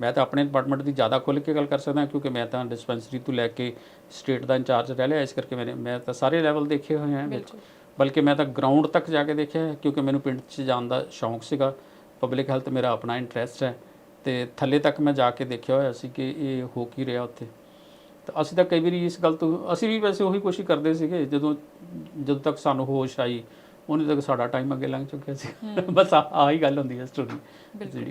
ਮੈਂ ਤਾਂ ਆਪਣੇ ਡਿਪਾਰਟਮੈਂਟ ਦੀ ਜ਼ਿਆਦਾ ਖੁੱਲ੍ਹ ਕੇ ਗੱਲ ਕਰ ਸਕਦਾ ਕਿਉਂਕਿ ਮੈਂ ਤਾਂ ਡਿਸਪੈਂਸਰੀ ਤੋਂ ਲੈ ਕੇ ਸਟੇਟ ਦਾ ਇੰਚਾਰਜ ਰਹਿ ਲਿਆ। ਇਸ ਕਰਕੇ ਮੈंने ਮੈਂ ਤਾਂ ਸਾਰੇ ਲੈਵਲ ਦੇਖੇ ਹੋਏ ਹਨ ਵਿੱਚ। ਬਲਕਿ ਮੈਂ ਤਾਂ ਗਰਾਊਂਡ ਤੱਕ ਜਾ ਕੇ ਦੇਖਿਆ ਕਿਉਂਕਿ ਮੈਨੂੰ ਪਿੰਡ 'ਚ ਜਾਣ ਦਾ ਸ਼ੌਂਕ ਸੀਗਾ। ਪਬਲਿਕ ਹੈਲਥ ਮੇਰਾ ਆਪਣਾ ਇੰਟਰਸਟ ਹੈ ਤੇ ਥੱਲੇ ਤੱਕ ਮੈਂ ਜਾ ਕੇ ਦੇਖਿਆ ਹੋਇਆ ਸੀ ਕਿ ਇਹ ਹੋ ਕੀ ਰਿਹਾ ਉੱਥੇ। ਤਾਂ ਅਸੀਂ ਤਾਂ ਕਈ ਵਾਰੀ ਇਸ ਗੱਲ ਤੋਂ ਅਸੀਂ ਵੀ ਵੈਸੇ ਉਹੀ ਕੋਸ਼ਿਸ਼ ਕਰਦੇ ਸੀਗੇ ਜਦੋਂ ਜਦੋਂ ਤੱਕ ਸਾਨੂੰ ਹੋਸ਼ ਆਈ ਉਹਨੇ ਤੱਕ ਸਾਡਾ ਟਾਈਮ ਅੱਗੇ ਲੰਘ ਚੁੱਕਿਆ ਸੀ। ਬਸ ਆਹ ਗੱਲ ਹੁੰਦੀ ਹੈ ਸਟੋਰੀ